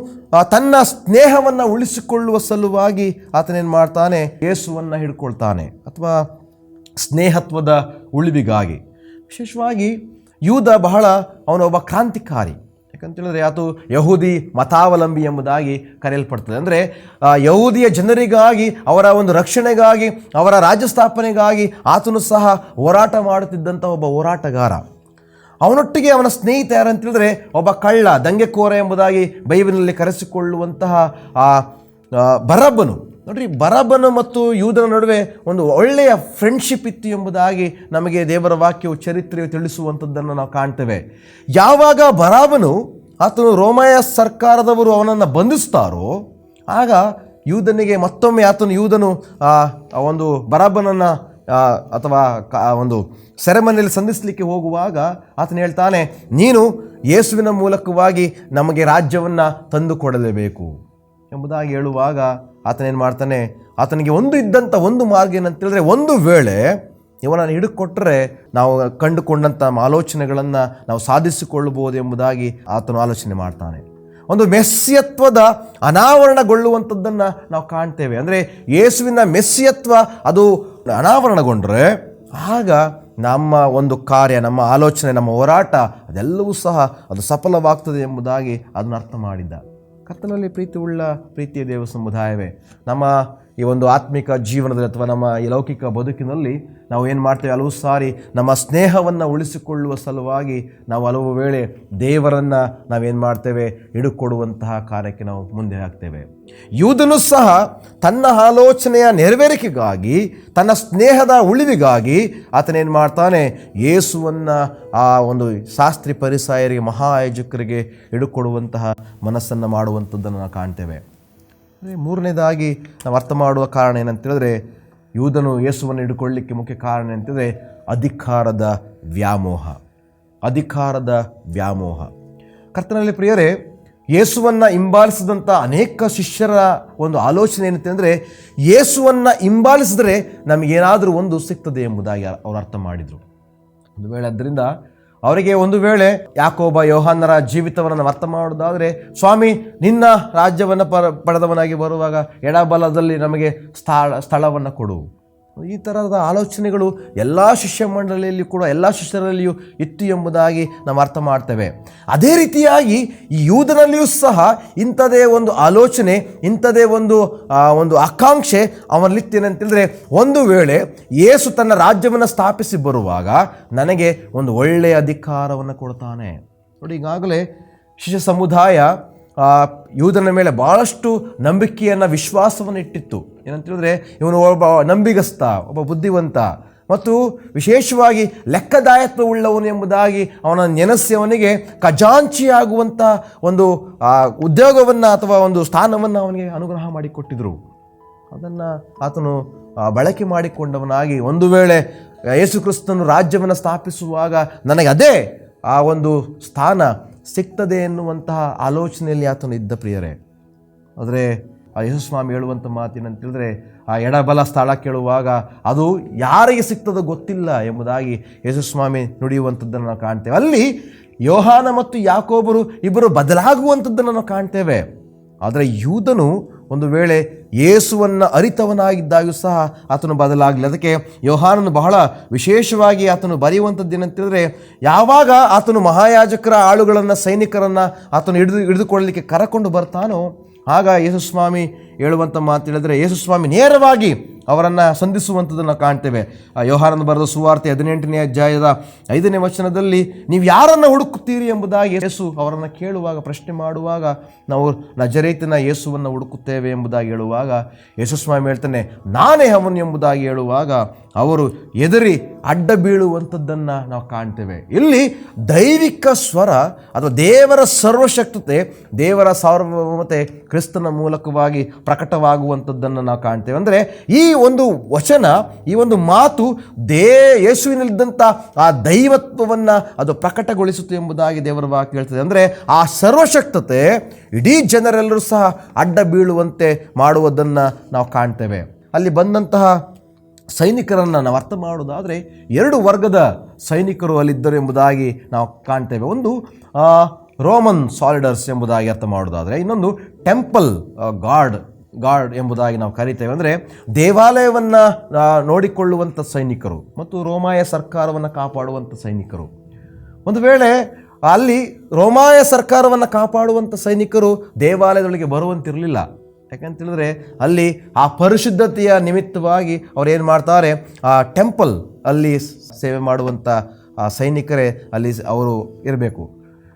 ತನ್ನ ಸ್ನೇಹವನ್ನು ಉಳಿಸಿಕೊಳ್ಳುವ ಸಲುವಾಗಿ ಆತನೇನು ಮಾಡ್ತಾನೆ? ಯೇಸುವನ್ನು ಹಿಡ್ಕೊಳ್ತಾನೆ, ಅಥವಾ ಸ್ನೇಹತ್ವದ ಉಳಿವಿಗಾಗಿ. ವಿಶೇಷವಾಗಿ ಯೂದ ಬಹಳ ಅವನೊಬ್ಬ ಕ್ರಾಂತಿಕಾರಿ. ಯಾಕಂತೇಳಿದ್ರೆ ಆತು ಯಹೂದಿ ಮತಾವಲಂಬಿ ಎಂಬುದಾಗಿ ಕರೆಯಲ್ಪಡ್ತದೆ. ಅಂದರೆ ಯಹೂದಿಯ ಜನರಿಗಾಗಿ, ಅವರ ಒಂದು ರಕ್ಷಣೆಗಾಗಿ, ಅವರ ರಾಜ್ಯ ಸ್ಥಾಪನೆಗಾಗಿ ಆತನು ಸಹ ಹೋರಾಟ ಮಾಡುತ್ತಿದ್ದಂಥ ಒಬ್ಬ ಹೋರಾಟಗಾರ. ಅವನೊಟ್ಟಿಗೆ ಅವನ ಸ್ನೇಹಿತ ಯಾರಂತೇಳಿದ್ರೆ ಒಬ್ಬ ಕಳ್ಳ, ದಂಗೆಕೋರ ಎಂಬುದಾಗಿ ಬೈಬಲಿನಲ್ಲಿ ಕರೆಸಿಕೊಳ್ಳುವಂತಹ, ಆ ಬರಬ್ಬನು. ನೋಡ್ರಿ, ಬರಬ್ಬನು ಮತ್ತು ಯೂದನ ನಡುವೆ ಒಂದು ಒಳ್ಳೆಯ ಫ್ರೆಂಡ್ಶಿಪ್ ಇತ್ತು ಎಂಬುದಾಗಿ ನಮಗೆ ದೇವರ ವಾಕ್ಯವು, ಚರಿತ್ರೆಯು ತಿಳಿಸುವಂಥದ್ದನ್ನು ನಾವು ಕಾಣ್ತೇವೆ. ಯಾವಾಗ ಬರಾಬನು ಆತನು ರೋಮಯ ಸರ್ಕಾರದವರು ಅವನನ್ನು ಬಂಧಿಸ್ತಾರೋ, ಆಗ ಯೂದನಿಗೆ ಮತ್ತೊಮ್ಮೆ ಆತನು ಯೂದನು ಒಂದು ಬರಾಬನನ್ನು ಅಥವಾ ಒಂದು ಸೆರೆಮನೆಯಲ್ಲಿ ಸಂಧಿಸಲಿಕ್ಕೆ ಹೋಗುವಾಗ ಆತನು ಹೇಳ್ತಾನೆ, ನೀನು ಯೇಸುವಿನ ಮೂಲಕವಾಗಿ ನಮಗೆ ರಾಜ್ಯವನ್ನು ತಂದು ಕೊಡಲೇಬೇಕು ಎಂಬುದಾಗಿ ಹೇಳುವಾಗ ಆತನೇನು ಮಾಡ್ತಾನೆ, ಆತನಿಗೆ ಒಂದು ಇದ್ದಂಥ ಒಂದು ಮಾರ್ಗ ಏನಂತೇಳಿದ್ರೆ ಒಂದು ವೇಳೆ ಇವನನ್ನು ಹಿಡುಕೊಟ್ಟರೆ ನಾವು ಕಂಡುಕೊಂಡಂಥ ಆಲೋಚನೆಗಳನ್ನು ನಾವು ಸಾಧಿಸಿಕೊಳ್ಳಬಹುದು ಎಂಬುದಾಗಿ ಆತನು ಆಲೋಚನೆ ಮಾಡ್ತಾನೆ. ಒಂದು ಮೆಸ್ಸಿಯತ್ವದ ಅನಾವರಣಗೊಳ್ಳುವಂಥದ್ದನ್ನು ನಾವು ಕಾಣ್ತೇವೆ. ಅಂದರೆ ಯೇಸುವಿನ ಮೆಸ್ಸಿಯತ್ವ ಅದು ಅನಾವರಣಗೊಂಡ್ರೆ ಆಗ ನಮ್ಮ ಒಂದು ಕಾರ್ಯ, ನಮ್ಮ ಆಲೋಚನೆ, ನಮ್ಮ ಹೋರಾಟ ಅದೆಲ್ಲವೂ ಸಹ ಅದು ಸಫಲವಾಗ್ತದೆ ಎಂಬುದಾಗಿ ಅದನ್ನು ಅರ್ಥ ಮಾಡಿದ್ದ. ಕರ್ತನಲ್ಲಿ ಪ್ರೀತಿ ಉಳ್ಳ ಪ್ರೀತಿಯ ದೇವ ಸಮುದಾಯವೇ, ನಮ್ಮ ಈ ಒಂದು ಆತ್ಮಿಕ ಜೀವನದಲ್ಲಿ ಅಥವಾ ನಮ್ಮ ಈ ಲೌಕಿಕ ಬದುಕಿನಲ್ಲಿ ನಾವು ಏನು ಮಾಡ್ತೇವೆ? ಹಲವು ಸಾರಿ ನಮ್ಮ ಸ್ನೇಹವನ್ನು ಉಳಿಸಿಕೊಳ್ಳುವ ಸಲುವಾಗಿ ನಾವು ಹಲವು ವೇಳೆ ದೇವರನ್ನು ನಾವೇನು ಮಾಡ್ತೇವೆ? ಹಿಡುಕೊಡುವಂತಹ ಕಾರ್ಯಕ್ಕೆ ನಾವು ಮುಂದೆ ಹಾಕ್ತೇವೆ. ಯೂದನು ಸಹ ತನ್ನ ಆಲೋಚನೆಯ ನೆರವೇರಿಕೆಗಾಗಿ, ತನ್ನ ಸ್ನೇಹದ ಉಳಿವಿಗಾಗಿ ಆತನೇನು ಮಾಡ್ತಾನೆ? ಯೇಸುವನ್ನು ಆ ಒಂದು ಶಾಸ್ತ್ರಿ ಪರಿಸಾಯರಿಗೆ ಮಹಾಯೋಜಕರಿಗೆ ಹಿಡುಕೊಡುವಂತಹ ಮನಸ್ಸನ್ನು ಮಾಡುವಂಥದ್ದನ್ನು ನಾವು ಕಾಣ್ತೇವೆ. ಮೂರನೇದಾಗಿ ನಾವು ಅರ್ಥ ಮಾಡುವ ಕಾರಣ ಏನಂತೇಳಿದ್ರೆ ಯೂದನು ಯೇಸುವನ್ನು ಹಿಡ್ಕೊಳ್ಳಿಕ್ಕೆ ಮುಖ್ಯ ಕಾರಣ ಅಂತಂದರೆ ಅಧಿಕಾರದ ವ್ಯಾಮೋಹ. ಅಧಿಕಾರದ ವ್ಯಾಮೋಹ. ಕರ್ತನಲ್ಲಿ ಪ್ರಿಯರೇ ಯೇಸುವನ್ನು ಹಿಂಬಾಲಿಸಿದಂಥ ಅನೇಕ ಶಿಷ್ಯರ ಒಂದು ಆಲೋಚನೆ ಏನಂತಂದರೆ ಯೇಸುವನ್ನು ಹಿಂಬಾಲಿಸಿದ್ರೆ ನಮಗೇನಾದರೂ ಒಂದು ಸಿಗ್ತದೆ ಎಂಬುದಾಗಿ ಅವರು ಅರ್ಥ ಮಾಡಿದರು. ಒಂದು ವೇಳೆ ಅದರಿಂದ ಅವರಿಗೆ ಒಂದು ವೇಳೆ ಯಾಕೋಬ ಯೋಹಾನರ ಜೀವಿತವನ್ನು ನಾವು ಅರ್ಥ ಮಾಡೋದಾದರೆ ಸ್ವಾಮಿ, ನಿನ್ನ ರಾಜ್ಯವನ್ನು ಪಡೆದವನಾಗಿ ಬರುವಾಗ ಎಡಬಲದಲ್ಲಿ ನಮಗೆ ಸ್ಥಳ, ಸ್ಥಳವನ್ನು ಕೊಡು. ಈ ಥರದ ಆಲೋಚನೆಗಳು ಎಲ್ಲ ಶಿಷ್ಯ ಮಂಡಳಿಯಲ್ಲಿ ಕೂಡ, ಎಲ್ಲ ಶಿಷ್ಯರಲ್ಲಿಯೂ ಇತ್ತು ಎಂಬುದಾಗಿ ನಾವು ಅರ್ಥ ಮಾಡ್ತೇವೆ. ಅದೇ ರೀತಿಯಾಗಿ ಈ ಯೂದನಲ್ಲಿಯೂ ಸಹ ಇಂಥದೇ ಒಂದು ಆಲೋಚನೆ, ಇಂಥದೇ ಒಂದು ಒಂದು ಆಕಾಂಕ್ಷೆ ಅವನಲ್ಲಿತ್ತೇನಂತೇಳಿದ್ರೆ ಒಂದು ವೇಳೆ ಯೇಸು ತನ್ನ ರಾಜ್ಯವನ್ನು ಸ್ಥಾಪಿಸಿ ಬರುವಾಗ ನನಗೆ ಒಂದು ಒಳ್ಳೆಯ ಅಧಿಕಾರವನ್ನು ಕೊಡ್ತಾನೆ. ನೋಡಿ, ಈಗಾಗಲೇ ಶಿಷ್ಯ ಸಮುದಾಯ ಆ, ಯೂದನ ಮೇಲೆ ಭಾಳಷ್ಟು ನಂಬಿಕೆಯನ್ನು ವಿಶ್ವಾಸವನ್ನು ಇಟ್ಟಿತ್ತು ಏನಂತ ಹೇಳಿದ್ರೆ ಇವನು ಒಬ್ಬ ನಂಬಿಗಸ್ತ ಒಬ್ಬ ಬುದ್ಧಿವಂತ. ಮತ್ತು ವಿಶೇಷವಾಗಿ ಲೆಕ್ಕದಾಯತ್ವ ಉಳ್ಳವನು ಎಂಬುದಾಗಿ ಅವನ ನೆನಸಿ ಅವನಿಗೆ ಖಜಾಂಚಿಯಾಗುವಂಥ ಒಂದು ಉದ್ಯೋಗವನ್ನು ಅಥವಾ ಒಂದು ಸ್ಥಾನವನ್ನು ಅವನಿಗೆ ಅನುಗ್ರಹ ಮಾಡಿಕೊಟ್ಟಿದ್ರು. ಅದನ್ನು ಆತನು ಬಳಕೆ ಮಾಡಿಕೊಂಡವನಾಗಿ ಒಂದು ವೇಳೆ ಯೇಸುಕ್ರಿಸ್ತನು ರಾಜ್ಯವನ್ನು ಸ್ಥಾಪಿಸುವಾಗ ನನಗೆ ಅದೇ ಆ ಒಂದು ಸ್ಥಾನ ಸಿಗ್ತದೆ ಎನ್ನುವಂತಹ ಆಲೋಚನೆಯಲ್ಲಿ ಆತನು ಇದ್ದ ಪ್ರಿಯರೇ. ಆದರೆ ಆ ಯಶಸ್ವಾಮಿ ಹೇಳುವಂಥ ಮಾತಿನಂತೇಳಿದ್ರೆ ಆ ಎಡಬಲ ಸ್ಥಳ ಕೇಳುವಾಗ ಅದು ಯಾರಿಗೆ ಸಿಗ್ತದೋ ಗೊತ್ತಿಲ್ಲ ಎಂಬುದಾಗಿ ಯಶಸ್ವಾಮಿ ನುಡಿಯುವಂಥದ್ದನ್ನು ನಾವು ಕಾಣ್ತೇವೆ. ಅಲ್ಲಿ ಯೋಹಾನ ಮತ್ತು ಯಾಕೋಬರು ಇಬ್ಬರು ಬದಲಾಗುವಂಥದ್ದನ್ನು ನಾವು ಕಾಣ್ತೇವೆ. ಆದರೆ ಯೂದನು ಒಂದು ವೇಳೆ ಯೇಸುವನ್ನು ಅರಿತವನಾಗಿದ್ದಾಗೂ ಸಹ ಆತನು ಬದಲಾಗಲಿ ಅದಕ್ಕೆ ಯೋಹಾನನು ಬಹಳ ವಿಶೇಷವಾಗಿ ಆತನು ಬರೆಯುವಂಥದ್ದು ಏನಂತಂದರೆ ಯಾವಾಗ ಆತನು ಮಹಾಯಾಜಕರ ಆಳುಗಳನ್ನು, ಸೈನಿಕರನ್ನು ಆತನು ಹಿಡಿದು, ಹಿಡಿದುಕೊಳ್ಳಲಿಕ್ಕೆ ಕರಕೊಂಡು ಬರ್ತಾನೋ, ಆಗ ಯೇಸುಸ್ವಾಮಿ ಹೇಳುವಂಥ ಮಾತು ಹೇಳಿದ್ರೆ ಯೇಸುಸ್ವಾಮಿ ನೇರವಾಗಿ ಅವರನ್ನು ಸಂಧಿಸುವಂಥದ್ದನ್ನು ಕಾಣ್ತೇವೆ. ಆ ಯೋಹಾನನ ಬರೆದ ಸುವಾರ್ತೆ ಹದಿನೆಂಟನೇ ಅಧ್ಯಾಯದ ಐದನೇ ವಚನದಲ್ಲಿ ನೀವು ಯಾರನ್ನು ಹುಡುಕುತ್ತೀರಿ ಎಂಬುದಾಗಿ ಯೇಸು ಅವರನ್ನು ಕೇಳುವಾಗ, ಪ್ರಶ್ನೆ ಮಾಡುವಾಗ ನಾವು ನಜರೇತಿನ ಯೇಸುವನ್ನು ಹುಡುಕುತ್ತೇವೆ ಎಂಬುದಾಗಿ ಹೇಳುವಾಗ ಯೇಸುಸ್ವಾಮಿ ಹೇಳ್ತಾನೆ, ನಾನೇ ಅವನು ಎಂಬುದಾಗಿ ಹೇಳುವಾಗ ಅವರು ಎದುರಿ ಅಡ್ಡ ಬೀಳುವಂಥದ್ದನ್ನು ನಾವು ಕಾಣ್ತೇವೆ. ಇಲ್ಲಿ ದೈವಿಕ ಸ್ವರ ಅಥವಾ ದೇವರ ಸರ್ವಶಕ್ತತೆ, ದೇವರ ಸಾರ್ವಭೌಮತೆ ಕ್ರಿಸ್ತನ ಮೂಲಕವಾಗಿ ಪ್ರಕಟವಾಗುವಂಥದ್ದನ್ನು ನಾವು ಕಾಣ್ತೇವೆ. ಅಂದರೆ ಈ ಒಂದು ವಚನ, ಈ ಒಂದು ಮಾತು ದೇ ಯೇಸುವಿನಲ್ಲಿದ್ದಂಥ ಆ ದೈವತ್ವವನ್ನು ಅದು ಪ್ರಕಟಗೊಳಿಸುತ್ತೆ ಎಂಬುದಾಗಿ ದೇವರ ವಾಕ್ಯ ಹೇಳ್ತದೆ. ಅಂದರೆ ಆ ಸರ್ವಶಕ್ತತೆ ಇಡೀ ಜನರೆಲ್ಲರೂ ಸಹ ಅಡ್ಡ ಬೀಳುವಂತೆ ಮಾಡುವುದನ್ನು ನಾವು ಕಾಣ್ತೇವೆ. ಅಲ್ಲಿ ಬಂದಂತಹ ಸೈನಿಕರನ್ನು ನಾವು ಅರ್ಥ ಮಾಡೋದಾದರೆ ಎರಡು ವರ್ಗದ ಸೈನಿಕರು ಅಲ್ಲಿದ್ದರು ಎಂಬುದಾಗಿ ನಾವು ಕಾಣ್ತೇವೆ. ಒಂದು ರೋಮನ್ ಸಾಲಿಡರ್ಸ್ ಎಂಬುದಾಗಿ ಅರ್ಥ ಮಾಡೋದಾದರೆ ಇನ್ನೊಂದು, ಟೆಂಪಲ್ ಗಾರ್ಡ್ ಗಾರ್ಡ್ ಎಂಬುದಾಗಿ ನಾವು ಕರಿತೇವೆ. ಅಂದರೆ ದೇವಾಲಯವನ್ನು ನೋಡಿಕೊಳ್ಳುವಂಥ ಸೈನಿಕರು ಮತ್ತು ರೋಮಾಯ ಸರ್ಕಾರವನ್ನು ಕಾಪಾಡುವಂಥ ಸೈನಿಕರು. ಒಂದು ವೇಳೆ ಅಲ್ಲಿ ರೋಮಾಯ ಸರ್ಕಾರವನ್ನು ಕಾಪಾಡುವಂಥ ಸೈನಿಕರು ದೇವಾಲಯದೊಳಗೆ ಬರುವಂತಿರಲಿಲ್ಲ. ಯಾಕಂತೇಳಿದ್ರೆ ಅಲ್ಲಿ ಆ ಪರಿಶುದ್ಧತೆಯ ನಿಮಿತ್ತವಾಗಿ ಅವ್ರು ಏನು ಮಾಡ್ತಾರೆ, ಆ ಟೆಂಪಲ್ ಅಲ್ಲಿ ಸೇವೆ ಮಾಡುವಂಥ ಆ ಸೈನಿಕರೇ ಅಲ್ಲಿ ಅವರು ಇರಬೇಕು.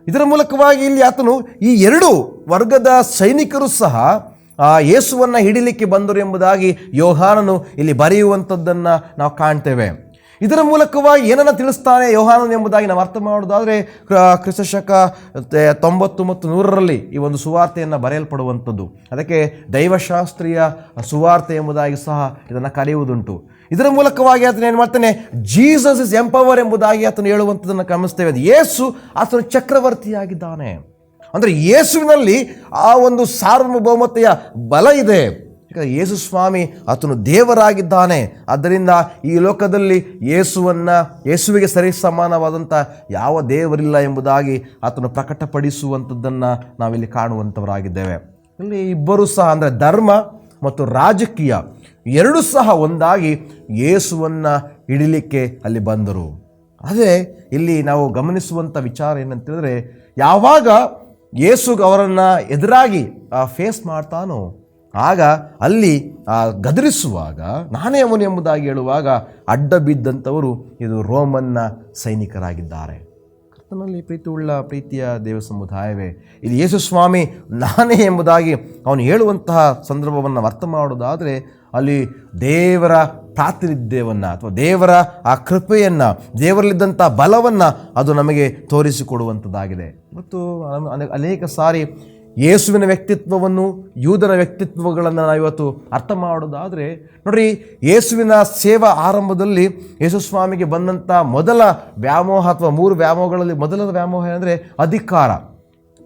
ಇದರ ಮೂಲಕವಾಗಿ ಇಲ್ಲಿ ಆತನು ಈ ಎರಡು ವರ್ಗದ ಸೈನಿಕರು ಸಹ ಆ ಯೇಸುವನ್ನು ಹಿಡಿಲಿಕ್ಕೆ ಬಂದರು ಎಂಬುದಾಗಿ ಯೋಹಾನನು ಇಲ್ಲಿ ಬರೆಯುವಂಥದ್ದನ್ನು ನಾವು ಕಾಣ್ತೇವೆ. ಇದರ ಮೂಲಕವಾಗಿ ಏನನ್ನು ತಿಳಿಸ್ತಾನೆ ಯೋಹಾನನ್ ಎಂಬುದಾಗಿ ನಾವು ಅರ್ಥ ಮಾಡೋದಾದರೆ ಕ್ರಿಸ್ತಶಕ ತೊಂಬತ್ತು ಮತ್ತು ನೂರರಲ್ಲಿ ಈ ಒಂದು ಸುವಾರ್ತೆಯನ್ನು ಬರೆಯಲ್ಪಡುವಂಥದ್ದು. ಅದಕ್ಕೆ ದೈವಶಾಸ್ತ್ರೀಯ ಸುವಾರ್ತೆ ಎಂಬುದಾಗಿ ಸಹ ಇದನ್ನು ಕರೆಯುವುದುಂಟು. ಇದರ ಮೂಲಕವಾಗಿ ಆತನು ಏನು ಮಾಡ್ತಾನೆ? ಜೀಸಸ್ ಇಸ್ ಎಂಪವರ್ ಎಂಬುದಾಗಿ ಆತನು ಹೇಳುವಂಥದ್ದನ್ನು ಗಮನಿಸ್ತೇವೆ. ಅದು ಯೇಸು ಆತನು ಚಕ್ರವರ್ತಿಯಾಗಿದ್ದಾನೆ. ಅಂದರೆ ಯೇಸುವಿನಲ್ಲಿ ಆ ಒಂದು ಸಾರ್ವಭೌಮತೆಯ ಬಲ ಇದೆ. ಯಾಕಂದರೆ ಯೇಸು ಸ್ವಾಮಿ ಆತನು ದೇವರಾಗಿದ್ದಾನೆ. ಆದ್ದರಿಂದ ಈ ಲೋಕದಲ್ಲಿ ಯೇಸುವನ್ನು, ಯೇಸುವಿಗೆ ಸರಿ ಸಮಾನವಾದಂಥ ಯಾವ ದೇವರಿಲ್ಲ ಎಂಬುದಾಗಿ ಆತನು ಪ್ರಕಟಪಡಿಸುವಂಥದ್ದನ್ನು ನಾವಿಲ್ಲಿ ಕಾಣುವಂಥವರಾಗಿದ್ದೇವೆ ಇಲ್ಲಿ ಇಬ್ಬರು ಸಹ ಅಂದರೆ ಧರ್ಮ ಮತ್ತು ರಾಜಕೀಯ ಎರಡೂ ಸಹ ಒಂದಾಗಿ ಯೇಸುವನ್ನು ಹಿಡಿಲಿಕ್ಕೆ ಅಲ್ಲಿ ಬಂದರು. ಅದೇ ಇಲ್ಲಿ ನಾವು ಗಮನಿಸುವಂಥ ವಿಚಾರ ಏನಂತೇಳಿದ್ರೆ ಯಾವಾಗ ಯೇಸು ಅವರನ್ನು ಎದುರಾಗಿ ಫೇಸ್ ಮಾಡ್ತಾನೋ, ಆಗ ಅಲ್ಲಿ ಗದರಿಸುವಾಗ, ನಾನೇ ಅವನು ಎಂಬುದಾಗಿ ಹೇಳುವಾಗ ಅಡ್ಡ ಬಿದ್ದಂಥವರು ಇದು ರೋಮನ್ನ ಸೈನಿಕರಾಗಿದ್ದಾರೆ. ಕರ್ತನಲ್ಲಿ ಪ್ರೀತಿಯುಳ್ಳ ಪ್ರೀತಿಯ ದೇವ ಸಮುದಾಯವೇ, ಇಲ್ಲಿ ಯೇಸು ಸ್ವಾಮಿ ನಾನೇ ಎಂಬುದಾಗಿ ಅವನು ಹೇಳುವಂತಹ ಸಂದರ್ಭವನ್ನು ಅರ್ಥ ಮಾಡೋದಾದರೆ ಅಲ್ಲಿ ದೇವರ ಪ್ರಾತಿನಿಧ್ಯವನ್ನು ಅಥವಾ ದೇವರ ಆ ಕೃಪೆಯನ್ನು ದೇವರಲ್ಲಿದ್ದಂಥ ಬಲವನ್ನು ಅದು ನಮಗೆ ತೋರಿಸಿಕೊಡುವಂಥದ್ದಾಗಿದೆ ಮತ್ತು ಅನೇಕ ಸಾರಿ ಯೇಸುವಿನ ವ್ಯಕ್ತಿತ್ವವನ್ನು, ಯೂದನ ವ್ಯಕ್ತಿತ್ವಗಳನ್ನು ನಾವು ಇವತ್ತು ಅರ್ಥ ಮಾಡೋದಾದರೆ ನೋಡಿ ಯೇಸುವಿನ ಸೇವಾ ಆರಂಭದಲ್ಲಿ ಯೇಸು ಸ್ವಾಮಿಗೆ ಬಂದಂಥ ಮೊದಲ ವ್ಯಾಮೋಹ ಅಥವಾ ಮೂರು ವ್ಯಾಮೋಹಗಳಲ್ಲಿ ಮೊದಲ ವ್ಯಾಮೋಹ ಅಂದರೆ ಅಧಿಕಾರ.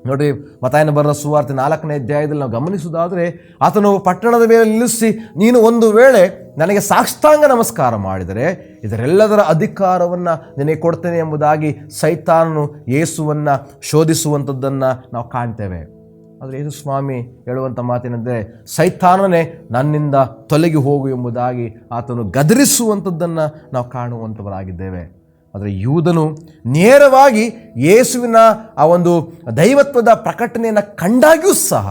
ನೋಡಿ, ಮತಾಯನ ಬರೆದ ಸುವಾರ್ತೆ ನಾಲ್ಕನೇ ಅಧ್ಯಾಯದಲ್ಲಿ ನಾವು ಗಮನಿಸುವುದಾದರೆ, ಆತನು ಪಟ್ಟಣದ ಮೇಲೆ ನಿಲ್ಲಿಸಿ, ನೀನು ಒಂದು ವೇಳೆ ನನಗೆ ಸಾಕ್ಷಾಂಗ ನಮಸ್ಕಾರ ಮಾಡಿದರೆ, ಇದರೆಲ್ಲದರ ಅಧಿಕಾರವನ್ನು ನಿನಗೆ ಕೊಡ್ತೇನೆ ಎಂಬುದಾಗಿ ಸೈತಾನನು ಯೇಸುವನ್ನು ಶೋಧಿಸುವಂಥದ್ದನ್ನು ನಾವು ಕಾಣ್ತೇವೆ. ಆದರೆ ಯೇಸು ಸ್ವಾಮಿ ಹೇಳುವಂಥ ಮಾತೇನೆಂದರೆ, ಸೈತಾನನೇ ನನ್ನಿಂದ ತೊಲಗಿ ಹೋಗು ಎಂಬುದಾಗಿ ಆತನು ಗದರಿಸುವಂಥದ್ದನ್ನು ನಾವು ಕಾಣುವಂಥವರಾಗಿದ್ದೇವೆ ಆದರೆ ಯೂದನು ನೇರವಾಗಿ ಯೇಸುವಿನ ಆ ಒಂದು ದೈವತ್ವದ ಪ್ರಕಟಣೆಯನ್ನು ಕಂಡಾಗ್ಯೂ ಸಹ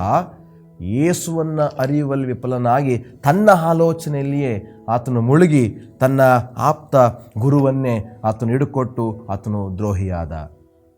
ಯೇಸುವನ್ನು ಅರಿಯುವಲ್ಲಿ ವಿಫಲನಾಗಿ ತನ್ನ ಆಲೋಚನೆಯಲ್ಲಿಯೇ ಆತನು ಮುಳುಗಿ ತನ್ನ ಆಪ್ತ ಗುರುವನ್ನೇ ಆತನು ಹಿಡುಕೊಟ್ಟು ಆತನು ದ್ರೋಹಿಯಾದ.